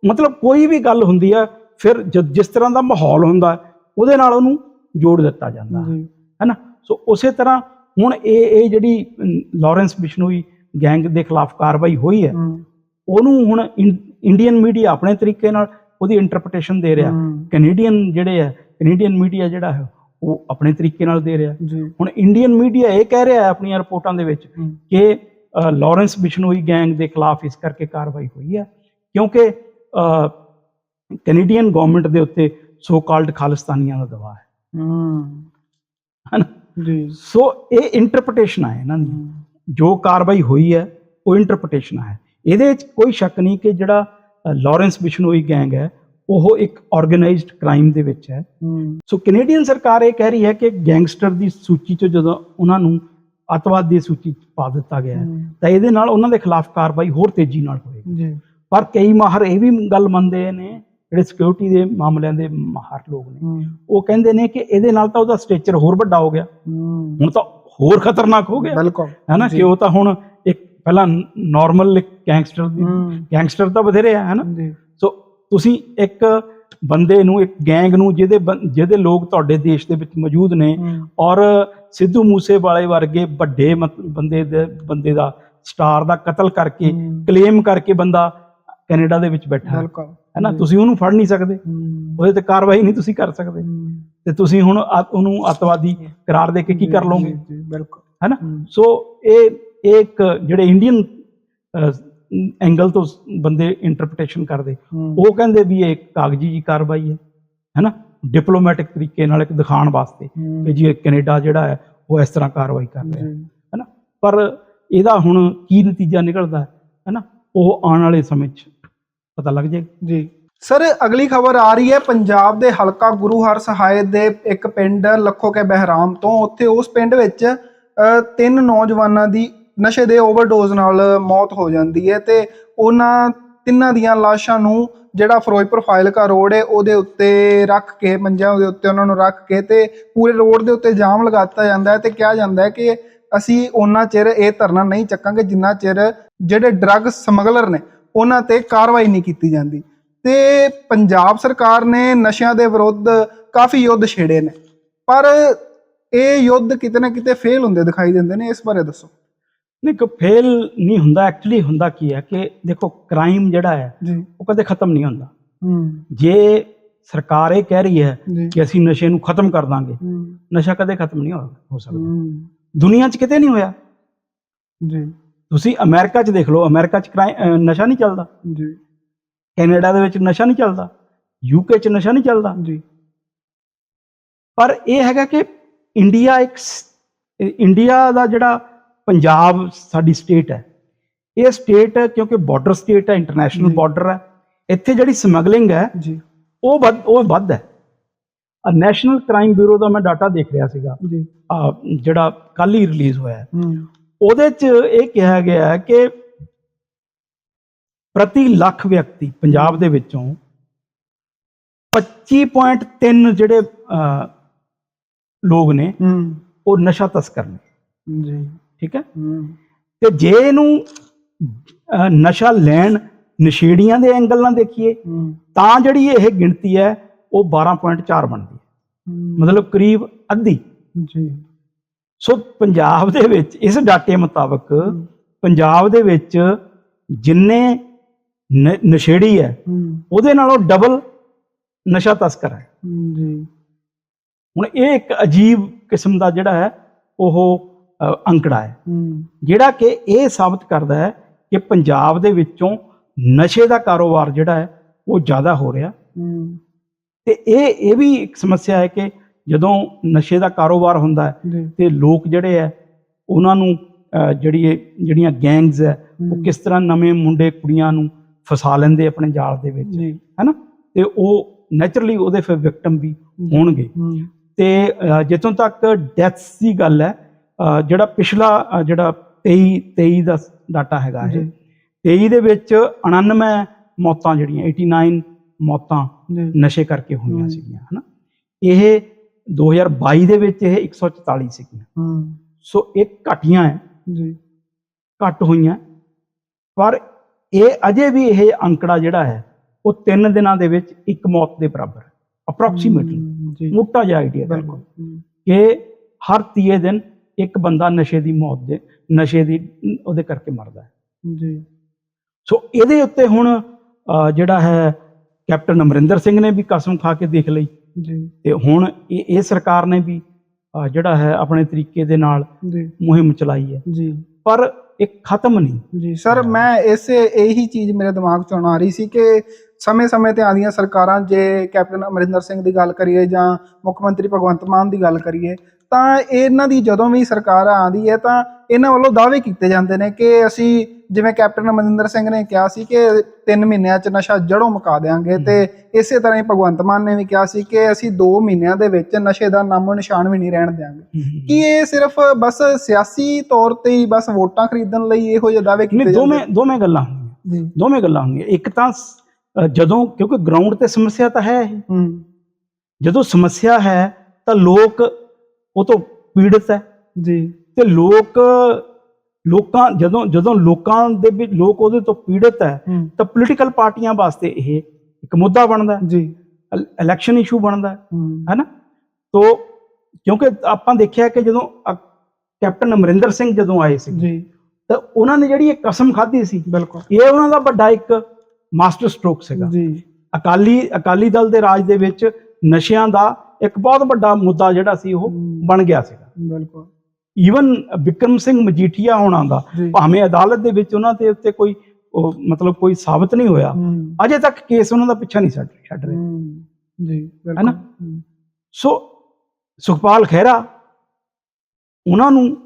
ਮਤਲਬ ਕੋਈ ਵੀ ਗੱਲ ਹੁੰਦੀ ਹੈ ਫਿਰ ਜਿਸ ਤਰ੍ਹਾਂ ਦਾ ਮਾਹੌਲ ਹੁੰਦਾ ਉਹਦੇ ਨਾਲ ਉਹਨੂੰ ਜੋੜ ਦਿੱਤਾ ਜਾਂਦਾ ਹੈ ਨਾ ਸੋ ਉਸੇ ਤਰ੍ਹਾਂ ਹੁਣ ਇਹ ਇਹ ਜਿਹੜੀ ਲਾਰੈਂਸ ਬਿਸ਼ਨੋਈ ਗੈਂਗ ਦੇ ਖਿਲਾਫ ਕਾਰਵਾਈ ਹੋਈ ਹੈ। ਉਹਨੂੰ ਹੁਣ ਇੰਡੀਅਨ ਮੀਡੀਆ ਆਪਣੇ ਤਰੀਕੇ ਨਾਲ ਉਹਦੀ ਇੰਟਰਪ੍ਰੀਟੇਸ਼ਨ ਦੇ ਰਿਹਾ। ਕੈਨੇਡੀਅਨ ਜਿਹੜੇ ਹੈ ਕੈਨੇਡੀਅਨ ਮੀਡੀਆ ਜਿਹੜਾ ਹੈ ਉਹ ਆਪਣੇ ਤਰੀਕੇ ਨਾਲ ਦੇ ਰਿਹਾ। ਹੁਣ ਇੰਡੀਅਨ ਮੀਡੀਆ ਇਹ ਕਹਿ ਰਿਹਾ ਹੈ ਆਪਣੀਆਂ ਰਿਪੋਰਟਾਂ ਦੇ ਵਿੱਚ ਕਿ ਲਾਰੈਂਸ ਬਿਸ਼ਨੋਈ ਗੈਂਗ ਦੇ ਖਿਲਾਫ ਇਸ ਕਰਕੇ ਕਾਰਵਾਈ ਹੋਈ ਹੈ। ਕਿਉਂਕਿ ਕੈਨੇਡੀਅਨ ਗਵਰਨਮੈਂਟ ਦੇ ਉੱਤੇ ਸੋ ਕਾਲਡ ਖਾਲਿਸਤਾਨੀਆਂ ਦਾ ਦਬਾਅ ਹੈ। ਹੂੰ। ਹੈ ਨਾ ਜੀ। ਸੋ ਇਹ ਇੰਟਰਪ੍ਰੀਟੇਸ਼ਨ ਹੈ ਇਹਨਾਂ ਦੀ। ਜੋ ਕਾਰਵਾਈ ਹੋਈ ਹੈ ਉਹ ਇੰਟਰਪ੍ਰੀਟੇਸ਼ਨ ਹੈ। ਇਹਦੇ ਵਿੱਚ ਕੋਈ ਸ਼ੱਕ ਨਹੀਂ ਕਿ ਜਿਹੜਾ ਲਾਰੈਂਸ ਬਿਸ਼ਨੋਈ ਗੈਂਗ ਹੈ ਉਹ ਇੱਕ ਆਰਗੇਨਾਈਜ਼ਡ ਕ੍ਰਾਈਮ ਦੇ ਵਿੱਚ ਹੈ। ਸੋ ਕੈਨੇਡੀਅਨ ਸਰਕਾਰ ਇਹ ਕਹਿ ਰਹੀ ਹੈ ਕਿ ਗੈਂਗਸਟਰ ਦੀ ਸੂਚੀ 'ਚ ਜਦੋਂ ਉਹਨਾਂ ਨੂੰ ਅੱਤਵਾਦ ਦੀ ਸੂਚੀ 'ਚ ਪਾ ਦਿੱਤਾ ਗਿਆ ਹੈ ਤਾਂ ਇਹਦੇ ਨਾਲ ਉਹਨਾਂ ਦੇ ਖਿਲਾਫ ਕਾਰਵਾਈ ਹੋਰ ਤੇਜ਼ੀ ਨਾਲ ਹੋਏਗੀ। ਜੀ। ਪਰ ਕਈ ਮਾਹਰ ਇਹ ਵੀ ਗੱਲ ਮੰਨਦੇ ਨੇ ਜਿਹੜੇ ਸਿਕਿਉਰਿਟੀ ਦੇ ਮਾਮਲਿਆਂ ਦੇ ਮਾਹਰ ਲੋਕ ਨੇ ਉਹ ਕਹਿੰਦੇ ਨੇ ਕਿ ਇਹਦੇ ਨਾਲ ਤਾਂ ਉਹਦਾ ਸਟੇਚਰ ਹੋਰ ਵੱਡਾ ਹੋ ਗਿਆ। ਹੁਣ ਤਾਂ ਹੋਰ ਖਤਰਨਾਕ ਹੋ ਗਿਆ। ਬਿਲਕੁਲ। ਹੈ ਨਾ। ਕਿ ਉਹ ਤਾਂ ਹੁਣ ਇੱਕ ਪਹਿਲਾਂ ਨਾਰਮਲ ਗੈਂਗਸਟਰ ਦੀ ਗੈਂਗਸਟਰ ਤਾਂ ਬਥੇਰੇ ਆ ਹੈ ਨਾ ਸੋ ਤੁਸੀਂ ਇੱਕ ਬੰਦੇ ਨੂੰ ਇੱਕ ਗੈਂਗ ਨੂੰ ਜਿਹਦੇ ਜਿਹਦੇ ਲੋਕ ਤੁਹਾਡੇ ਦੇਸ਼ ਦੇ ਵਿੱਚ ਮੌਜੂਦ ਨੇ ਔਰ ਸਿੱਧੂ ਮੂਸੇਵਾਲੇ ਵਰਗੇ ਵੱਡੇ ਬੰਦੇ ਦੇ ਬੰਦੇ ਦਾ ਸਟਾਰ ਦਾ ਕਤਲ ਕਰਕੇ ਕਲੇਮ ਕਰਕੇ ਬੰਦਾ ਕੈਨੇਡਾ ਦੇ ਵਿੱਚ ਬੈਠਾ। ਬਿਲਕੁਲ। ਹੈ। ਨਾ। ਤੁਸੀਂ ਉਹਨੂੰ ਫੜ ਨਹੀਂ ਸਕਦੇ। ਉਹਦੇ ਤੇ ਕਾਰਵਾਈ ਨਹੀਂ ਤੁਸੀਂ ਕਰ ਸਕਦੇ। ਤੇ ਤੁਸੀਂ ਹੁਣ ਉਹਨੂੰ ਅੱਤਵਾਦੀ ਕਰਾਰ ਦੇ ਕੇ ਕੀ ਕਰ ਲਓਗੇ? ਬਿਲਕੁਲ। ਹੈ। ਨਾ ਸੋ ਇਹ ਇੱਕ ਜਿਹੜੇ ਇੰਡੀਅਨ ਐਂਗਲ ਤੋਂ ਬੰਦੇ ਇੰਟਰਪ੍ਰੀਟੇਸ਼ਨ ਕਰਦੇ। ਉਹ ਕਹਿੰਦੇ ਵੀ ਇਹ ਇੱਕ ਕਾਗਜ਼ੀ ਜੀ ਕਾਰਵਾਈ ਹੈ ਹੈ ਨਾ ਡਿਪਲੋਮੈਟਿਕ ਤਰੀਕੇ ਨਾਲ ਇੱਕ ਦਿਖਾਉਣ ਵਾਸਤੇ ਕਿ ਜੀ ਕੈਨੇਡਾ ਜਿਹੜਾ ਹੈ ਉਹ ਇਸ ਤਰ੍ਹਾਂ ਕਾਰਵਾਈ ਕਰ ਰਿਹਾ ਹੈ ਨਾ ਪਰ ਇਹਦਾ ਹੁਣ ਕੀ ਨਤੀਜਾ ਨਿਕਲਦਾ ਹੈ ਹੈ ਨਾ ਉਹ ਆਉਣ ਵਾਲੇ ਸਮੇਂ 'ਚ ਪਤਾ ਲੱਗ ਜਾਏਗਾ ਜੀ। ਸਰ, ਅਗਲੀ ਖਬਰ ਆ ਰਹੀ ਹੈ। ਪੰਜਾਬ ਦੇ ਹਲਕਾ ਗੁਰੂ ਹਰ ਸਹਾਇ ਦੇ ਇੱਕ ਪਿੰਡ ਲੱਖੋ ਕੇ ਬਹਿਰਾਮ ਤੋਂ। ਉੱਥੇ ਉਸ ਪਿੰਡ ਵਿੱਚ ਤਿੰਨ ਨੌਜਵਾਨਾਂ ਦੀ ਨਸ਼ੇ ਦੇ ਓਵਰਡੋਜ਼ ਨਾਲ ਮੌਤ ਹੋ ਜਾਂਦੀ ਹੈ ਤੇ ਉਹਨਾਂ ਤਿੰਨਾਂ ਦੀਆਂ ਲਾਸ਼ਾਂ ਨੂੰ ਜਿਹੜਾ ਫਿਰੋਜ਼ਪੁਰ ਫਾਇਲਕਾ ਰੋਡ ਹੈ, ਉਹਦੇ ਉੱਤੇ ਰੱਖ ਕੇ, ਮੰਜਿਆਂ ਦੇ ਉੱਤੇ ਉਹਨਾਂ ਨੂੰ ਰੱਖ ਕੇ ਤੇ ਪੂਰੇ ਰੋਡ ਦੇ ਉੱਤੇ ਜਾਮ ਲਗਾ ਦਿੱਤਾ ਜਾਂਦਾ ਹੈ ਤੇ ਕਿਹਾ ਜਾਂਦਾ ਹੈ ਕਿ ਅਸੀਂ ਉਹਨਾਂ ਚਿਰ ਇਹ ਧਰਨਾ ਨਹੀਂ ਚੱਕਾਂਗੇ, ਜਿੰਨਾ ਚਿਰ ਜਿਹੜੇ ਡਰੱਗ ਸਮਗਲਰ ਨੇ ਉਹਨਾਂ ਤੇ ਕਾਰਵਾਈ ਨਹੀਂ ਕੀਤੀ ਜਾਂਦੀ। ਤੇ ਪੰਜਾਬ ਸਰਕਾਰ ਨੇ ਨਸ਼ਿਆਂ ਦੇ ਵਿਰੁੱਧ ਕਾਫੀ ਯੁੱਧ ਛੇੜੇ ਨੇ। ਪਰ ਇਹ ਯੁੱਧ ਕਿਤੇ ਨਾ ਕਿਤੇ ਫੇਲ ਹੁੰਦੇ ਦਿਖਾਈ ਦਿੰਦੇ ਨੇ ਇਸ ਬਾਰੇ ਦੱਸੋ। ਨਹੀਂ ਕਿ ਫੇਲ ਨਹੀਂ ਹੁੰਦਾ ਐਕਚੁਅਲੀ ਹੁੰਦਾ ਕੀ ਹੈ ਕਿ ਦੇਖੋ ਕ੍ਰਾਈਮ ਜਿਹੜਾ ਹੈ ਉਹ ਕਦੇ ਖਤਮ ਨਹੀਂ ਹੁੰਦਾ। ਜੇ ਸਰਕਾਰ ਇਹ ਕਹਿ ਰਹੀ ਹੈ ਕਿ ਅਸੀਂ ਨਸ਼ੇ ਨੂੰ ਖਤਮ ਕਰ ਦਾਂਗੇ ਨਸ਼ਾ ਕਦੇ ਖਤਮ ਨਹੀਂ ਹੋ ਸਕਦਾ। ਦੁਨੀਆ 'ਚ ਕਿਤੇ ਨਹੀਂ ਹੋਇਆ। ਜੀ। ਤੁਸੀਂ ਅਮਰੀਕਾ 'ਚ ਦੇਖ ਲਓ ਅਮਰੀਕਾ 'ਚ ਕ੍ਰਾਈ- ਅਹ ਨਸ਼ਾ ਨਹੀਂ ਚੱਲਦਾ। ਜੀ। ਕੈਨੇਡਾ ਦੇ ਵਿੱਚ ਨਸ਼ਾ ਨਹੀਂ ਚੱਲਦਾ ਯੂਕੇ 'ਚ ਨਸ਼ਾ ਨਹੀਂ ਚੱਲਦਾ। ਜੀ। ਪਰ ਇਹ ਹੈਗਾ ਕਿ ਇੰਡੀਆ ਇੱਕ ਇੰਡੀਆ ਦਾ ਜਿਹੜਾ ਪੰਜਾਬ ਸਾਡੀ ਸਟੇਟ ਹੈ ਇਹ ਸਟੇਟ ਕਿਉਂਕਿ ਬਾਰਡਰ ਸਟੇਟ ਹੈ ਇੰਟਰਨੈਸ਼ਨਲ। ਬਾਰਡਰ ਹੈ ਇੱਥੇ ਜਿਹੜੀ ਸਮਗਲਿੰਗ ਹੈ ਜੀ। ਉਹ ਵੱਧ ਉਹ ਵੱਧ ਹੈ। ਨੈਸ਼ਨਲ ਕ੍ਰਾਈਮ ਬਿਊਰੋ ਦਾ ਮੈਂ ਡਾਟਾ ਦੇਖ ਰਿਹਾ ਸੀਗਾ। ਜੀ। ਜਿਹੜਾ ਕੱਲ ਹੀ ਰਿਲੀਜ਼ ਹੋਇਆ ਉਹਦੇ 'ਚ ਇਹ ਕਿਹਾ ਗਿਆ ਹੈ ਕਿ ਪ੍ਰਤੀ ਲੱਖ ਵਿਅਕਤੀ ਪੰਜਾਬ ਦੇ ਵਿੱਚੋਂ 25.3 ਜਿਹੜੇ ਲੋਕ ਨੇ ਉਹ ਨਸ਼ਾ ਤਸਕਰ ਨੇ। ਜੀ। ਠੀਕ ਹੈ? ਤੇ ਜੇ ਇਹਨੂੰ ਨਸ਼ਾ ਲੈਣ ਨਸ਼ੇੜੀਆਂ ਦੇ ਐਂਗਲ ਨਾਲ ਦੇਖੀਏ ਤਾਂ ਜਿਹੜੀ ਇਹ ਗਿਣਤੀ ਹੈ ਉਹ 12.4 ਬਣਦੀ ਹੂੰ, ਮਤਲਬ ਕਰੀਬ ਅੱਧੀ। ਜੀ। ਸੋ ਪੰਜਾਬ ਦੇ ਵਿੱਚ ਇਸ ਡਾਟੇ ਮੁਤਾਬਕ ਪੰਜਾਬ ਦੇ ਵਿੱਚ ਜਿੰਨੇ ਨਸ਼ੇੜੀ ਹੈ ਉਹਦੇ ਨਾਲੋਂ ਡਬਲ ਨਸ਼ਾ ਤਸਕਰ ਹੈ। ਜੀ। ਹੁਣ ਇਹ ਇੱਕ ਅਜੀਬ ਕਿਸਮ ਦਾ ਜਿਹੜਾ ਹੈ ਉਹ ਅੰਕੜਾ ਹੈ। ਜਿਹੜਾ ਕਿ ਇਹ ਸਾਬਤ ਕਰਦਾ ਹੈ ਕਿ ਪੰਜਾਬ ਦੇ ਵਿੱਚੋਂ ਨਸ਼ੇ ਦਾ ਕਾਰੋਬਾਰ ਜਿਹੜਾ ਹੈ ਉਹ ਜ਼ਿਆਦਾ ਹੋ ਰਿਹਾ। ਤੇ ਇਹ ਇਹ ਵੀ ਇੱਕ ਸਮੱਸਿਆ ਹੈ ਕਿ ਜਦੋਂ ਨਸ਼ੇ ਦਾ ਕਾਰੋਬਾਰ ਹੁੰਦਾ ਹੈ ਤੇ ਲੋਕ ਜਿਹੜੇ ਹੈ ਉਹਨਾਂ ਨੂੰ ਜਿਹੜੀ ਜਿਹੜੀਆਂ ਗੈਂਗਸ ਹੈ ਉਹ ਹੂੰ, ਕਿਸ ਤਰ੍ਹਾਂ ਨਵੇਂ ਮੁੰਡੇ ਕੁੜੀਆਂ ਨੂੰ ਫਸਾ ਲੈਂਦੇ ਆਪਣੇ ਜਾਲ ਦੇ ਵਿੱਚ ਹੈਨਾ? ਤੇ ਉਹ ਨੇਚਰਲੀ ਉਹਦੇ ਫਿਰ ਵਿਕਟਮ ਵੀ ਹੋਣਗੇ। ਹੂੰ। ਤੇ ਜਿੱਥੋਂ ਤੱਕ ਡੈਥਸ ਦੀ ਗੱਲ ਹੈ ਜਿਹੜਾ ਪਿਛਲਾ ਜਿਹੜਾ 23 23 ਦਾ ਡਾਟਾ ਹੈਗਾ ਇਹ ਜੀ। 23 ਦੇ ਵਿੱਚ 99 ਮੌਤਾਂ ਜਿਹੜੀਆਂ 89 ਮੌਤਾਂ ਨਸ਼ੇ ਕਰਕੇ ਹੋਈਆਂ। ਸੀਗੀਆਂ ਹਨਾ? ਇਹ 2022 ਦੇ ਵਿੱਚ ਇਹ 144 ਸੀਗੀਆਂ। ਹੂੰ। ਸੋ ਇਹ ਘਟੀਆਂ ਹੈ ਜੀ। ਘੱਟ ਹੋਈਆਂ। ਪਰ ਇਹ ਅਜੇ ਵੀ ਇਹ ਅੰਕੜਾ ਜਿਹੜਾ ਹੈ ਉਹ ਤਿੰਨ ਦਿਨਾਂ ਦੇ ਵਿੱਚ ਇੱਕ ਮੌਤ ਦੇ ਬਰਾਬਰ ਹੈ। ਅਪਰੋਕਸੀਮੇਟਲੀ ਮੋਟਾ ਜਿਹਾ ਆਈਡੀਆ ਬਿਲਕੁਲ ਕਿ ਹਰ ਤੀਏ ਦਿਨ ਇੱਕ ਬੰਦਾ ਨਸ਼ੇ ਦੀ ਮੌਤ ਦੇ ਨਸ਼ੇ ਦੀ ਉਹਦੇ ਕਰਕੇ ਮਰਦਾ ਹੈ। ਜੀ। ਸੋ ਇਹਦੇ ਉੱਤੇ ਹੁਣ ਜਿਹੜਾ ਹੈ ਕੈਪਟਨ ਅਮਰਿੰਦਰ ਸਿੰਘ ਨੇ ਵੀ ਕਸਮ ਖਾ ਕੇ ਦੇਖ ਲਈ। ਜੀ। ਤੇ ਹੁਣ ਇਹ ਇਹ ਸਰਕਾਰ ਨੇ ਵੀ ਜਿਹੜਾ ਹੈ ਆਪਣੇ ਤਰੀਕੇ ਦੇ ਨਾਲ ਜੀ। ਮੁਹਿੰਮ ਚਲਾਈ ਹੈ। ਜੀ। ਪਰ ਇਹ ਖਤਮ ਨਹੀਂ। ਜੀ। ਸਰ ਮੈਂ ਇਸੇ ਇਹੀ ਚੀਜ਼ ਮੇਰੇ ਦਿਮਾਗ 'ਚ ਆਉਣ ਆ ਰਹੀ ਸੀ ਕਿ ਸਮੇਂ-ਸਮੇਂ ਤੇ ਆਉਂਦੀਆਂ ਸਰਕਾਰਾਂ ਜੇ ਕੈਪਟਨ ਅਮਰਿੰਦਰ ਸਿੰਘ ਦੀ ਗੱਲ ਕਰੀਏ ਜਾਂ ਮੁੱਖ ਮੰਤਰੀ ਭਗਵੰਤ ਮਾਨ ਦੀ ਗੱਲ ਕਰੀਏ ਤਾਂ ਇਹਨਾਂ ਦੀ ਜਦੋਂ ਵੀ ਸਰਕਾਰ ਆਉਂਦੀ ਹੈ ਤਾਂ ਇਹਨਾਂ ਵੱਲੋਂ ਦਾਅਵੇ ਕੀਤੇ ਜਾਂਦੇ ਨੇ ਕਿ ਅਸੀਂ ਜਿਵੇਂ ਕੈਪਟਨ ਅਮਰਿੰਦਰ ਸਿੰਘ ਨੇ ਕਿਹਾ ਸੀ ਕਿ 3 ਮਹੀਨਿਆਂ 'ਚ ਨਸ਼ਾ ਜੜੋਂ ਮੁਕਾ ਦੇਵਾਂਗੇ ਤੇ ਇਸੇ ਤਰ੍ਹਾਂ ਹੀ ਭਗਵੰਤ ਮਾਨ ਨੇ ਵੀ ਕਿਹਾ ਸੀ ਕਿ ਅਸੀਂ 2 ਮਹੀਨਿਆਂ ਦੇ ਵਿੱਚ ਨਸ਼ੇ ਦਾ ਨਾਮੋ ਨਿਸ਼ਾਨ ਵੀ ਨਹੀਂ ਰਹਿਣ ਦੇਵਾਂਗੇ ਕੀ ਇਹ ਸਿਰਫ ਬਸ ਸਿਆਸੀ ਤੌਰ ਤੇ ਹੀ ਬਸ ਵੋਟਾਂ ਖਰੀਦਣ ਲਈ ਇਹੋ ਜਿਹੇ ਦਾਅਵੇ ਕੀਤੇ ਜਾਂਦੇ? ਦੋਵੇਂ ਦੋਵੇਂ ਗੱਲਾਂ ਹੁੰਦੀਆਂ। ਜੀ ਦੋਵੇਂ ਗੱਲਾਂ ਹੁੰਦੀਆਂ। ਇੱਕ ਤਾਂ ਜਦੋਂ ਕਿਉਂਕਿ ਗਰਾਊਂਡ ਤੇ ਸਮੱਸਿਆ ਤਾਂ ਹੂੰ। ਜਦੋਂ ਸਮੱਸਿਆ ਹੈ ਤਾਂ ਲੋਕ ਉਹ ਤੋਂ ਪੀੜਤ ਹੈ। ਜੀ। ਤੇ ਲੋਕ ਲੋਕਾਂ ਜਦੋਂ ਜਦੋਂ ਲੋਕਾਂ ਦੇ ਵਿੱਚ ਲੋਕ ਉਹਦੇ ਤੋਂ ਪੀੜਤ ਹੈ ਤਾਂ ਪੋਲੀਟੀਕਲ ਪਾਰਟੀਆਂ ਵਾਸਤੇ ਇਹ ਇੱਕ ਮੁੱਦਾ ਬਣਦਾ ਜੀ। ਇਲੈਕਸ਼ਨ ਇਸ਼ੂ ਬਣਦਾ ਹੈ। ਹੈਨਾ ਤੋ ਕਿਉਂਕਿ ਆਪਾਂ ਦੇਖਿਆ ਕਿ ਜਦੋਂ ਕੈਪਟਨ ਅਮਰਿੰਦਰ ਸਿੰਘ ਜਦੋਂ ਆਏ ਸੀ ਜੀ। ਤਾਂ ਉਹਨਾਂ ਨੇ ਜਿਹੜੀ ਇਹ ਕਸਮ ਖਾਧੀ ਸੀ ਬਿਲਕੁਲ। ਇਹ ਉਹਨਾਂ ਦਾ ਵੱਡਾ ਇੱਕ ਮਾਸਟਰ ਸਟ੍ਰੋਕ ਸੀਗਾ। ਜੀ। ਅਕਾਲੀ ਅਕਾਲੀ ਦਲ ਦੇ ਰਾਜ ਦੇ ਵਿੱਚ ਨਸ਼ਿਆਂ ਦਾ ਇੱਕ ਬਹੁਤ ਵੱਡਾ ਮੁੱਦਾ ਜਿਹੜਾ ਸੀ ਉਹ ਬਣ ਗਿਆ ਸੀਗਾ। ਬਿਲਕੁਲ। ਈਵਨ ਵਿਕਰਮ ਸਿੰਘ ਮਜੀਠੀਆ ਹੋਣਾ ਦਾ ਭਾਵੇਂ ਅਦਾਲਤ ਦੇ ਵਿੱਚ ਉਹਨਾਂ ਦੇ ਉੱਤੇ ਕੋਈ ਮਤਲਬ ਕੋਈ ਸਾਬਤ ਨਹੀਂ ਹੋਇਆ ਅਜੇ ਤੱਕ ਕੇਸ ਉਹਨਾਂ ਦਾ ਪਿੱਛਾ ਨਹੀਂ ਛੱਡ ਛੱਡ ਰਹੇ। ਜੀ ਹੈਨਾ? ਸੋ ਸੁਖਪਾਲ ਖਹਿਰਾ ਉਹਨਾਂ ਨੂੰ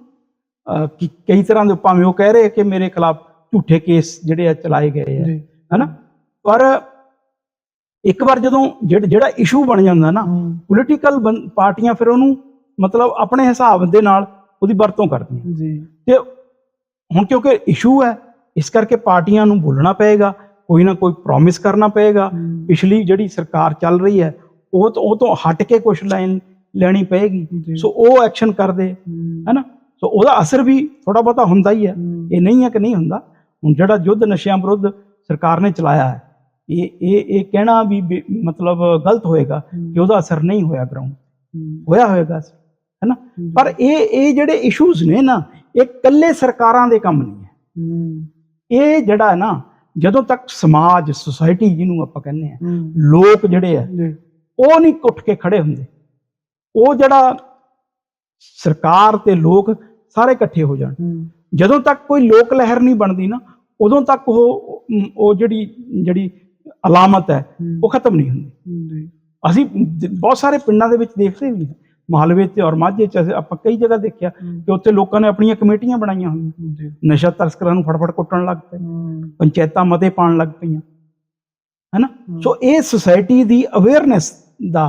ਕਈ ਤਰ੍ਹਾਂ ਦੇ ਭਾਵੇਂ ਉਹ ਕਹਿ ਰਹੇ ਕਿ ਮੇਰੇ ਖਿਲਾਫ ਝੂਠੇ ਕੇਸ ਜਿਹੜੇ ਆ ਚਲਾਏ ਗਏ ਆ ਹੈਨਾ? ਪਰ ਇੱਕ ਵਾਰ ਜਦੋਂ ਜਿਹੜਾ ਇਸ਼ੂ ਬਣ ਜਾਂਦਾ ਨਾ ਪੋਲੀਟੀਕਲ ਪਾਰਟੀਆਂ ਫਿਰ ਉਹਨੂੰ ਮਤਲਬ ਆਪਣੇ ਹਿਸਾਬ ਦੇ ਨਾਲ ਉਹਦੀ ਵਰਤੋਂ ਕਰਦੀਆਂ। ਜੀ। ਤੇ ਹੁਣ ਕਿਉਂਕਿ ਇਸ਼ੂ ਹੈ ਇਸ ਕਰਕੇ ਪਾਰਟੀਆਂ ਨੂੰ ਬੋਲਣਾ ਪਏਗਾ ਕੋਈ ਨਾ ਕੋਈ ਪ੍ਰੋਮਿਸ ਕਰਨਾ ਪਏਗਾ। ਪਿਛਲੀ ਜਿਹੜੀ ਸਰਕਾਰ ਚੱਲ ਰਹੀ ਹੈ ਉਹ ਤੋਂ ਉਹ ਤੋਂ ਹਟ ਕੇ ਕੁਝ ਲਾਈਨ ਲੈਣੀ ਪਏਗੀ। ਸੋ ਉਹ ਐਕਸ਼ਨ ਕਰਦੇ ਹੈਨਾ ਸੋ ਉਹਦਾ ਅਸਰ ਵੀ ਥੋੜਾ ਬਹੁਤਾ ਹੁੰਦਾ ਹੀ ਹੈ। ਇਹ ਨਹੀਂ ਹੈ ਕਿ ਨਹੀਂ ਹੁੰਦਾ। ਹੁਣ ਜਿਹੜਾ ਯੁੱਧ ਨਸ਼ਿਆਂ ਵਿਰੁੱਧ ਸਰਕਾਰ ਨੇ ਚਲਾਇਆ ਹੈ ਇਹ ਇਹ ਇਹ ਕਹਿਣਾ ਵੀ ਮਤਲਬ ਗਲਤ ਹੋਏਗਾ ਕਿ ਉਹਦਾ ਅਸਰ ਨਹੀਂ ਹੋਇਆ ਗਰਾਊਂਡ ਹੋਇਆ ਹੋਏਗਾ। ਹੈਨਾ? ਪਰ ਇਹ ਇਹ ਜਿਹੜੇ ਇਸ਼ੂਜ਼ ਨੇ ਨਾ ਇਹ ਇਕੱਲੇ ਸਰਕਾਰਾਂ ਦੇ ਕੰਮ ਨਹੀਂ ਹੈ। ਇਹ ਜਿਹੜਾ ਨਾ ਜਦੋਂ ਤੱਕ ਸਮਾਜ ਸੁਸਾਇਟੀ ਜਿਹਨੂੰ ਆਪਾਂ ਕਹਿੰਦੇ ਆ ਲੋਕ ਜਿਹੜੇ ਆ ਉਹ ਨਹੀਂ ਉੱਠ ਕੇ ਖੜੇ ਹੁੰਦੇ। ਉਹ ਜਿਹੜਾ ਸਰਕਾਰ ਤੇ ਲੋਕ ਸਾਰੇ ਇਕੱਠੇ ਹੋ ਜਾਣ। ਜਦੋਂ ਤੱਕ ਕੋਈ ਲੋਕ ਲਹਿਰ ਨਹੀਂ ਬਣਦੀ ਨਾ ਉਦੋਂ ਤੱਕ ਉਹ ਉਹ ਜਿਹੜੀ ਜਿਹੜੀ ਅਲਾਮਤ ਹੈ ਉਹ ਖਤਮ ਨਹੀਂ ਹੁੰਦੀ। ਅਸੀਂ ਬਹੁਤ ਸਾਰੇ ਪਿੰਡਾਂ ਦੇ ਵਿੱਚ ਦੇਖਦੇ ਵੀ ਹਾਂ। ਮਾਲਵੇ ਤੇ ਔਰ ਮਾਝੇ ਚ ਆਪਾਂ ਕਈ ਜਗ੍ਹਾ ਦੇਖਿਆ ਕਿ ਉੱਥੇ ਲੋਕਾਂ ਨੇ ਆਪਣੀਆਂ ਕਮੇਟੀਆਂ ਬਣਾਈਆਂ ਹੋਈਆਂ। ਨਸ਼ਾ ਤਸਕਰਾਂ ਨੂੰ ਫੜਫੜ ਕੁੱਟਣ ਲੱਗ ਪਏ। ਪੰਚਾਇਤਾਂ ਮਤੇ ਪਾਣ ਲੱਗ ਪਈਆਂ। ਹੈਨਾ। ਸੋ ਇਹ ਸੁਸਾਇਟੀ ਦੀ ਅਵੇਅਰਨੈਸ ਦਾ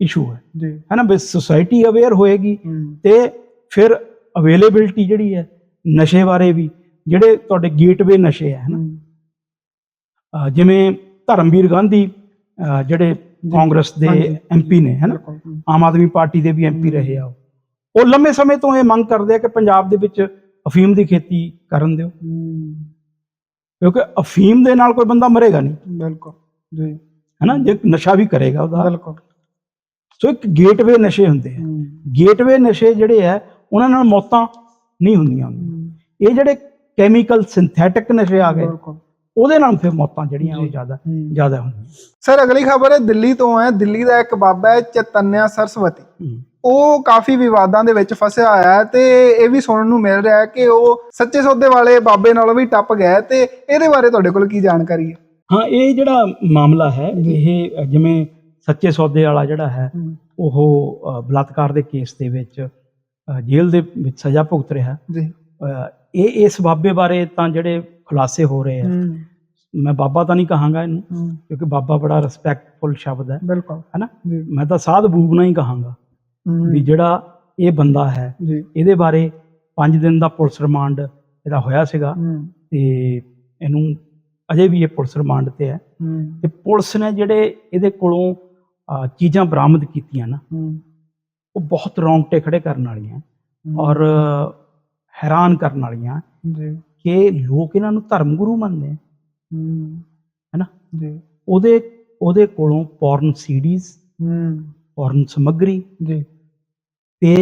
ਇਸ਼ੂ ਹੈ। ਜੀ। ਹੈਨਾ? ਵੀ ਸੁਸਾਇਟੀ ਅਵੇਅਰ ਹੋਏਗੀ ਤੇ ਫਿਰ ਅਵੇਲੇਬਿਲਟੀ ਜਿਹੜੀ ਹੈ ਨਸ਼ੇ ਬਾਰੇ ਵੀ ਜਿਹੜੇ ਤੁਹਾਡੇ ਗੇਟਵੇ ਨਸ਼ੇ ਹੈ ਹੈਨਾ? ਜਿਵੇਂ ਧਰਮਵੀਰ ਗਾਂਧੀ ਜਿਹੜੇ ਕਾਂਗਰਸ ਦੇ। ਐਮਪੀ ਨੇ ਹੈਨਾ। ਆਮ ਆਦਮੀ ਪਾਰਟੀ ਦੇ ਵੀ ਐਮਪੀ ਰਹੇ ਆ ਉਹ। ਲੰਮੇ ਸਮੇਂ ਤੋਂ ਇਹ ਮੰਗ ਕਰਦੇ ਆ ਕਿ ਪੰਜਾਬ ਦੇ ਵਿੱਚ ਅਫੀਮ ਦੀ ਖੇਤੀ ਕਰਨ ਦਿਓ। ਕਿਉਂਕਿ ਅਫੀਮ ਦੇ ਨਾਲ ਕੋਈ ਬੰਦਾ ਮਰੇਗਾ ਨਹੀਂ। ਬਿਲਕੁਲ ਜੀ। ਹੈਨਾ ਜੇ ਨਸ਼ਾ ਵੀ ਕਰੇਗਾ ਉਹਦਾ। ਬਿਲਕੁਲ। ਸੋ ਇੱਕ ਗੇਟਵੇ ਨਸ਼ੇ ਹੁੰਦੇ ਆ। ਗੇਟਵੇ ਨਸ਼ੇ ਜਿਹੜੇ ਆ ਉਹਨਾਂ ਨਾਲ ਮੌਤਾਂ ਨਹੀਂ ਹੁੰਦੀਆਂ। ਇਹ ਜਿਹੜੇ ਕੈਮੀਕਲ ਸਿੰਥੈਟਿਕ ਨਸ਼ੇ ਆ ਗਏ। ਬਿਲਕੁਲ। ਉਹਦੇ ਨਾਲ ਫਿਰ ਮੌਤਾਂ ਜਿਹੜੀਆਂ ਉਹ। ਜ਼ਿਆਦਾ। ਜ਼ਿਆਦਾ ਹੁੰਦੀਆਂ। ਸਰ ਅਗਲੀ ਖਬਰ ਹੈ ਦਿੱਲੀ ਤੋਂ ਹੈ। ਦਿੱਲੀ ਦਾ ਇੱਕ ਬਾਬਾ ਹੈ ਚਤਨਿਆ ਸਰਸਵਤੀ। ਉਹ ਕਾਫੀ ਵਿਵਾਦਾਂ ਦੇ ਵਿੱਚ ਫਸਿਆ ਹੋਇਆ ਹੈ ਤੇ ਇਹ ਵੀ ਸੁਣਨ ਨੂੰ ਮਿਲ ਰਿਹਾ ਹੈ ਕਿ ਉਹ ਸੱਚੇ ਸੌਦੇ ਵਾਲੇ ਬਾਬੇ ਨਾਲੋਂ ਵੀ ਟੱਪ ਗਿਆ ਤੇ ਇਹਦੇ ਬਾਰੇ ਤੁਹਾਡੇ ਕੋਲ ਕੀ ਜਾਣਕਾਰੀ ਹੈ? ਹਾਂ ਇਹ ਜਿਹੜਾ ਮਾਮਲਾ ਹੈ ਇਹ ਜਿਵੇਂ ਸੱਚੇ ਸੌਦੇ ਵਾਲਾ ਜਿਹੜਾ ਹੈ ਉਹ ਬਲਾਤਕਾਰ ਦੇ ਕੇਸ ਦੇ ਵਿੱਚ ਜੇਲ੍ਹ ਦੇ ਵਿੱਚ ਸਜ਼ਾ ਭੁਗਤ ਰਿਹਾ ਜੀ। ਇਹ ਇਸ ਬਾਬੇ ਬਾਰੇ ਤਾਂ ਜਿਹੜੇ ਖੁਲਾਸੇ ਹੋ ਰਹੇ ਆ ਹੂੰ। ਮੈਂ ਬਾਬਾ ਤਾਂ ਨਹੀਂ ਕਹਾਂਗਾ ਇਹਨੂੰ ਕਿਉਂਕਿ ਬਾਬਾ ਬੜਾ ਰਿਸਪੈਕਟਫੁਲ ਸ਼ਬਦ ਹੈ। ਬਿਲਕੁਲ। ਹੈਨਾ ਮੈਂ ਤਾਂ ਸਾਧ ਬੂਬਨਾ ਹੀ ਕਹਾਂਗਾ ਵੀ ਜਿਹੜਾ ਇਹ ਬੰਦਾ ਹੈ ਇਹਦੇ ਬਾਰੇ 5 ਦਿਨ ਦਾ ਪੁਲਿਸ ਰਿਮਾਂਡ ਇਹਦਾ ਹੋਇਆ ਸੀਗਾ ਤੇ ਇਹਨੂੰ ਅਜੇ ਵੀ ਇਹ ਪੁਲਿਸ ਰਿਮਾਂਡ ਤੇ ਹੈ। ਤੇ ਪੁਲਿਸ ਨੇ ਜਿਹੜੇ ਇਹਦੇ ਕੋਲੋਂ ਚੀਜ਼ਾਂ ਬਰਾਮਦ ਕੀਤੀਆਂ ਨਾ ਉਹ ਬਹੁਤ ਰੌਂਗਟੇ ਖੜੇ ਕਰਨ ਵਾਲੀਆਂ ਔਰ ਹੈਰਾਨ ਕਰਨ ਵਾਲੀਆਂ ਜੀ। ਕਿ ਲੋਕ ਇਹਨਾਂ ਨੂੰ ਧਰਮ ਗੁਰੂ ਮੰਨਦੇ ਆ। ਹੂੰ। ਹੈਨਾ ਜੀ। ਉਹਦੇ ਉਹਦੇ ਕੋਲੋਂ ਪੌਰਨ ਸੀਡੀਜ਼ ਹੂੰ। ਪੌਰਨ ਸਮੱਗਰੀ ਜੀ। ਤੇ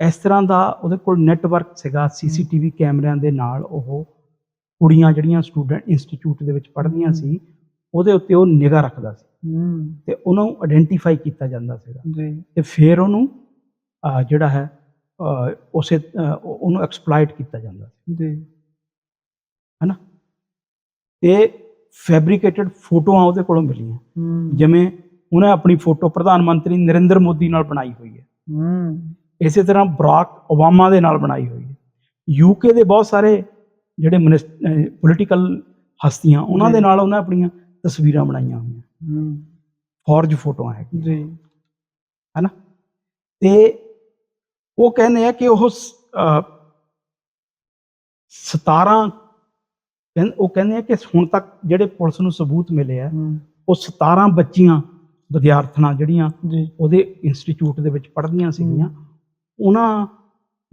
ਇਸ ਤਰ੍ਹਾਂ ਦਾ ਉਹਦੇ ਕੋਲ ਨੈਟਵਰਕ ਸੀਗਾ ਸੀਸੀਟੀਵੀ ਕੈਮਰਿਆਂ ਦੇ ਨਾਲ ਉਹ ਕੁੜੀਆਂ ਜਿਹੜੀਆਂ ਸਟੂਡੈਂਟ ਇੰਸਟੀਚਿਊਟ ਦੇ ਵਿੱਚ ਪੜ੍ਹਦੀਆਂ ਸੀ ਉਹਦੇ ਉੱਤੇ ਉਹ ਨਿਗਾਹ ਰੱਖਦਾ ਸੀ। ਹੂੰ। ਤੇ ਉਹਨਾਂ ਨੂੰ ਆਇਡੈਂਟੀਫਾਈ ਕੀਤਾ ਜਾਂਦਾ ਸੀਗਾ। ਜੀ। ਤੇ ਫਿਰ ਉਹਨੂੰ ਜਿਹੜਾ ਹੈ ਉਸੇ ਉਹਨੂੰ ਐਕਸਪਲੋਇਟ ਕੀਤਾ ਜਾਂਦਾ ਸੀ। ਜੀ। ਹੈਨਾ ਤੇ ਫੈਬਰੀਕੇਟਡ ਫੋਟੋਆਂ ਉਹਦੇ ਕੋਲੋਂ ਮਿਲੀਆਂ। ਹੂੰ। ਜਿਵੇਂ ਉਹਨੇ ਆਪਣੀ ਫੋਟੋ ਪ੍ਰਧਾਨ ਮੰਤਰੀ ਨਰਿੰਦਰ ਮੋਦੀ ਨਾਲ ਬਣਾਈ ਹੋਈ ਹੈ। ਹੂੰ। ਇਸੇ ਤਰ੍ਹਾਂ ਬਰਾਕ ਓਬਾਮਾ ਦੇ ਨਾਲ ਬਣਾਈ ਹੋਈ ਹੈ। ਯੂਕੇ ਦੇ ਬਹੁਤ ਸਾਰੇ ਜਿਹੜੇ ਪੋਲੀਟੀਕਲ ਹਸਤੀਆਂ ਉਹਨਾਂ ਦੇ। ਨਾਲ ਉਹਨੇ ਆਪਣੀਆਂ ਤਸਵੀਰਾਂ ਬਣਾਈਆਂ ਹੋਈਆਂ। ਹੂੰ। ਫੌਰਜ ਫੋਟੋਆਂ ਹੈਗੀਆਂ। ਜੀ। ਹੈਨਾ? ਤੇ ਉਹ ਕਹਿੰਦੇ ਆ ਕਿ ਉਹ ਸ- ਅਹ, 17 ਕਹਿੰ- ਉਹ ਕਹਿੰਦੇ ਆ ਕਿ ਹੁਣ ਤੱਕ ਜਿਹੜੇ ਪੁਲਿਸ ਨੂੰ ਸਬੂਤ ਮਿਲੇ ਆ ਉਹ 17 ਬੱਚੀਆਂ ਵਿਦਿਆਰਥਣਾਂ ਜਿਹੜੀਆਂ ਉਹਦੇ ਇੰਸਟੀਚਿਊਟ ਦੇ ਵਿੱਚ ਪੜ੍ਹਦੀਆਂ ਸੀਗੀਆਂ। ਉਹਨਾਂ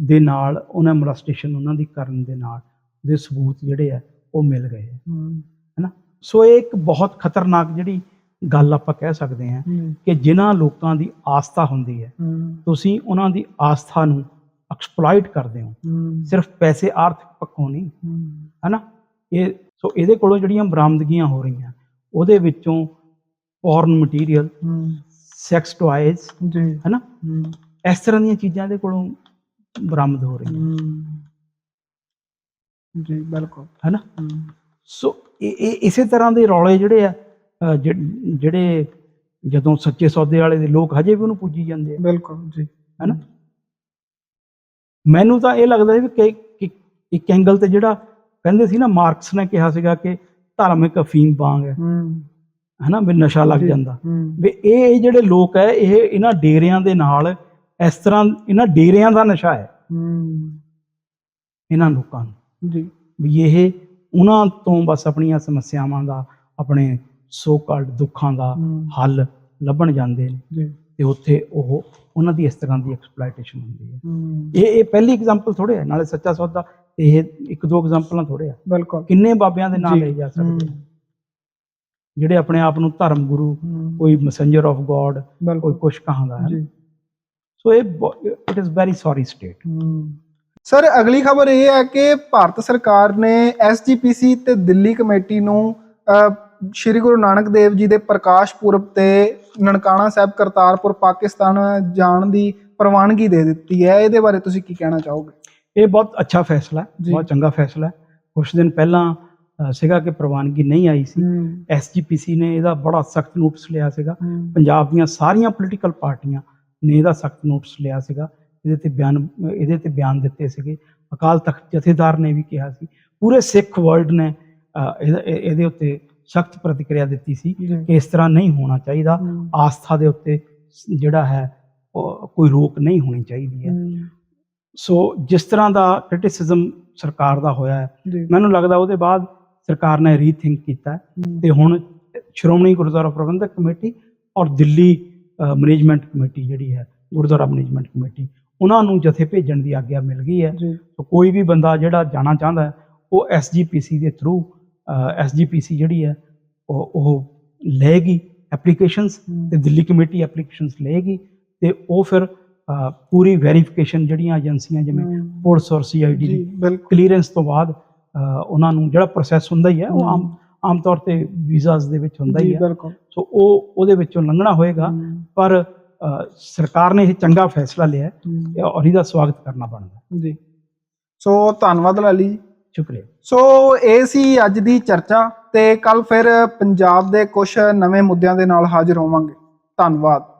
ਦੇ ਨਾਲ ਉਹਨਾਂ ਮੋਲੈਸਟੇਸ਼ਨ ਉਹਨਾਂ ਦੀ ਕਰਨ ਦੇ ਨਾਲ ਦੇ ਸਬੂਤ ਜਿਹੜੇ ਆ ਉਹ ਮਿਲ ਗਏ ਹੂੰ। ਹੈਨਾ? ਸੋ ਇਹ ਇੱਕ ਬਹੁਤ ਖਤਰਨਾਕ ਜਿਹੜੀ ਗੱਲ ਆਪਾਂ ਕਹਿ ਸਕਦੇ ਹਾਂ। ਕਿ ਜਿਨ੍ਹਾਂ ਲੋਕਾਂ ਦੀ ਆਸਥਾ ਹੁੰਦੀ ਹੈ ਤੁਸੀਂ ਉਹਨਾਂ ਦੀ ਆਸਥਾ ਨੂੰ ਐਕਸਪਲੋਇਟ ਕਰਦੇ ਹੋ। ਸਿਰਫ ਪੈਸੇ ਆਰਥਿਕ ਪੱਖੋਂ ਨਹੀਂ। ਹੂੰ। ਹੈਨਾ? ਇਹ ਸੋ ਇਹਦੇ ਕੋਲੋਂ ਜਿਹੜੀਆਂ ਬਰਾਮਦਗੀਆਂ ਹੋ ਰਹੀਆਂ ਉਹਦੇ ਵਿੱਚੋਂ ਪੌਰਨ ਮਟੀਰੀਅਲ ਸੈਕਸ ਟੁਆਇਜ਼ ਜੀ। ਹੈਨਾ? ਇਸ ਤਰ੍ਹਾਂ ਦੀਆਂ ਚੀਜ਼ਾਂ ਇਹਦੇ ਕੋਲੋਂ ਬਰਾਮਦ ਹੋ ਰਹੀਆਂ। ਜੀ ਬਿਲਕੁਲ। ਹੈਨਾ? ਸੋ ਇਹ ਇਸੇ ਤਰ੍ਹਾਂ ਦੇ ਰੌਲੇ ਜਿਹੜੇ ਆ ਜਿਹੜੇ ਜਦੋਂ ਸੱਚੇ ਸੌਦੇ ਵਾਲੇ ਦੇ ਲੋਕ ਹਜੇ ਵੀ ਉਹਨੂੰ ਪੂਜੀ ਜਾਂਦੇ ਆ। ਬਿਲਕੁਲ ਜੀ। ਹੈਨਾ? ਮੈਨੂੰ ਤਾਂ ਇਹ ਲੱਗਦਾ ਸੀ ਵੀ ਕਿ ਇੱਕ ਐਂਗਲ ਤੇ ਜਿਹੜਾ ਕਹਿੰਦੇ ਸੀ ਨਾ ਮਾਰਕਸ ਨੇ ਕਿਹਾ ਸੀਗਾ ਕਿ ਧਾਰਮਿਕ ਅਫੀਮ ਵਾਂਗ ਹੈ। ਹੂੰ। ਹੈਨਾ ਵੀ ਨਸ਼ਾ ਲੱਗ ਜਾਂਦਾ। ਵੀ ਇਹ ਜਿਹੜੇ ਲੋਕ ਹੈ ਇਹ ਇਹਨਾਂ ਡੇਰਿਆਂ ਦੇ ਨਾਲ ਇਸ ਤਰ੍ਹਾਂ ਇਹਨਾਂ ਡੇਰਿਆਂ ਦਾ ਨਸ਼ਾ ਹੈ। ਇਹਨਾਂ ਲੋਕਾਂ ਨੂੰ। ਜੀ। ਵੀ ਇਹ ਉਹਨਾਂ ਤੋਂ ਬਸ ਆਪਣੀਆਂ ਸਮੱਸਿਆਵਾਂ ਦਾ ਆਪਣੇ ਸੋ ਕਾਲਡ ਦੁੱਖਾਂ ਦਾ ਹੱਲ ਲੱਭਣ ਜਾਂਦੇ ਨੇ। ਜੀ। ਤੇ ਉੱਥੇ ਉਹ ਉਹਨਾਂ ਦੀ ਇਸ ਤਰ੍ਹਾਂ ਦੀ ਐਕਸਪਲੋਇਟੇਸ਼ਨ ਹੁੰਦੀ ਹੂੰ। ਇਹ ਇਹ ਪਹਿਲੀ ਐਗਜ਼ਾਮਪਲ ਥੋੜੇ ਹੈ ਨਾਲੇ ਸੱਚਾ ਸੌਦਾ ਇਹ ਇੱਕ ਦੋ ਐਗਜ਼ਾਮਪਲਾਂ ਥੋੜੇ ਆ। ਬਿਲਕੁਲ। ਕਿੰਨੇ ਬਾਬਿਆਂ ਦੇ ਨਾਮ ਲਏ ਜਾ ਸਕਦੇ ਆ, ਜਿਹੜੇ ਆਪਣੇ ਆਪ ਨੂੰ ਧਰਮ ਗੁਰੂ ਕੋਈ ਮੈਸੇਂਜਰ ਆਫ ਗੋਡ ਕੋਈ ਕੁਛ ਕਹਾਂਦਾ ਹੈ। ਸੋ ਇਹ it is very sorry state sir ਅਗਲੀ ਖਬਰ ਇਹ ਹੈ ਕਿ ਭਾਰਤ ਸਰਕਾਰ ਨੇ ਐਸਜੀਪੀਸੀ ਤੇ ਦਿੱਲੀ ਕਮੇਟੀ ਨੂੰ ਸ਼੍ਰੀ ਗੁਰੂ ਨਾਨਕ ਦੇਵ ਜੀ ਦੇ ਪ੍ਰਕਾਸ਼ ਪੁਰਬ ਤੇ ਨਨਕਾਣਾ ਸਾਹਿਬ ਕਰਤਾਰਪੁਰ ਪਾਕਿਸਤਾਨ ਜਾਣ ਦੀ ਪ੍ਰਵਾਨਗੀ ਦੇ ਦਿੱਤੀ ਹੈ। ਇਹਦੇ ਬਾਰੇ ਤੁਸੀਂ ਕੀ ਕਹਿਣਾ ਚਾਹੋਗੇ? ਇਹ ਬਹੁਤ ਅੱਛਾ ਫੈਸਲਾ ਹੈ। ਬਹੁਤ ਚੰਗਾ ਫੈਸਲਾ ਹੈ। ਕੁਝ ਦਿਨ ਪਹਿਲਾਂ ਸੀਗਾ ਕਿ ਪ੍ਰਵਾਨਗੀ ਨਹੀਂ ਆਈ ਸੀ। ਐਸਜੀਪੀਸੀ ਨੇ ਇਹਦਾ ਬੜਾ ਸਖਤ ਨੋਟਿਸ ਲਿਆ ਸੀਗਾ। ਪੰਜਾਬ ਦੀਆਂ ਸਾਰੀਆਂ ਪੋਲੀਟੀਕਲ ਪਾਰਟੀਆਂ ਨੇ ਇਹਦਾ ਸਖਤ ਨੋਟਿਸ ਲਿਆ ਸੀਗਾ। ਇਹਦੇ ਤੇ ਬਿਆਨ ਇਹਦੇ ਤੇ ਬਿਆਨ ਦਿੱਤੇ ਸੀਗੇ। ਅਕਾਲ ਤਖਤ ਜਥੇਦਾਰ ਨੇ ਵੀ ਕਿਹਾ ਸੀ। ਪੂਰੇ ਸਿੱਖ ਵਰਲਡ ਨੇ ਇਹਦਾ- ਇਹ- ਇਹਦੇ ਉੱਤੇ ਸਖਤ ਪ੍ਰਤੀਕਿਰਿਆ ਦਿੱਤੀ ਸੀ ਕਿ ਇਸ ਤਰ੍ਹਾਂ ਨਹੀਂ ਹੋਣਾ ਚਾਹੀਦਾ। ਆਸਥਾ ਦੇ ਉੱਤੇ ਜਿਹੜਾ ਹੈ ਕੋਈ ਰੋਕ ਨਹੀਂ ਹੋਣੀ ਚਾਹੀਦੀ ਹੈ। ਸੋ ਜਿਸ ਤਰ੍ਹਾਂ ਦਾ ਕ੍ਰਿਟਿਸਿਜ਼ਮ ਸਰਕਾਰ ਦਾ ਹੋਇਆ ਹੈ ਮੈਨੂੰ ਲੱਗਦਾ ਉਹਦੇ ਬਾਅਦ ਸਰਕਾਰ ਨੇ ਰੀਥਿੰਕ ਕੀਤਾ ਤੇ ਹੁਣ ਸ਼੍ਰੋਮਣੀ ਗੁਰਦੁਆਰਾ ਪ੍ਰਬੰਧਕ ਕਮੇਟੀ ਔਰ ਦਿੱਲੀ ਮੈਨੇਜਮੈਂਟ ਕਮੇਟੀ ਜਿਹੜੀ ਹੈ ਗੁਰਦੁਆਰਾ ਮੈਨੇਜਮੈਂਟ ਕਮੇਟੀ ਉਹਨਾਂ ਨੂੰ ਜਥੇ ਭੇਜਣ ਦੀ ਆਗਿਆ ਮਿਲ ਗਈ ਹੈ। ਸੋ ਕੋਈ ਵੀ ਬੰਦਾ ਜਿਹੜਾ ਜਾਣਾ ਚਾਹੁੰਦਾ ਹੈ ਉਹ ਐਸਜੀਪੀਸੀ ਦੇ ਥਰੂ ਐਸਜੀਪੀਸੀ ਜਿਹੜੀ ਹੈ ਉਹ ਉਹ ਲਏਗੀ ਐਪਲੀਕੇਸ਼ਨਸ ਤੇ ਦਿੱਲੀ ਕਮੇਟੀ ਐਪਲੀਕੇਸ਼ਨਸ ਲਏਗੀ ਤੇ ਉਹ ਫਿਰ ਪੂਰੀ ਵੈਰੀਫਿਕੇਸ਼ਨ ਜਿਹੜੀਆਂ ਏਜੰਸੀਆਂ ਜਿਵੇਂ ਪੁਲਿਸ ਔਰ ਸੀਆਈਡੀ ਦੀ ਕਲੀਅਰੈਂਸ ਤੋਂ ਬਾਅਦ ਉਹਨਾਂ ਨੂੰ ਜਿਹੜਾ ਪ੍ਰੋਸੈਸ ਹੁੰਦਾ ਹੀ ਹੈ ਉਹ ਆਮ ਆਮ ਤੌਰ ਤੇ ਵੀਜ਼ਾਸ ਦੇ ਵਿੱਚ ਹੁੰਦਾ ਹੀ ਹੈ ਸੋ ਉਹ ਉਹਦੇ ਵਿੱਚੋਂ ਲੰਘਣਾ ਹੋਏਗਾ ਪਰ ਸਰਕਾਰ ਨੇ ਇਹ ਚੰਗਾ ਫੈਸਲਾ ਲਿਆ ਹੈ ਔਰ ਇਹਦਾ ਸਵਾਗਤ ਕਰਨਾ ਬਣਦਾ ਜੀ। ਸੋ ਧੰਨਵਾਦ ਲਾਲੀ ਸ਼ੁਕਰੀਆ। ਸੋ ਇਹ ਸੀ ਅੱਜ ਦੀ ਚਰਚਾ ਤੇ ਕੱਲ ਫਿਰ ਪੰਜਾਬ ਦੇ ਕੁਝ ਨਵੇਂ ਮੁੱਦਿਆਂ ਦੇ ਨਾਲ ਹਾਜ਼ਰ ਹੋਵਾਂਗੇ। ਧੰਨਵਾਦ।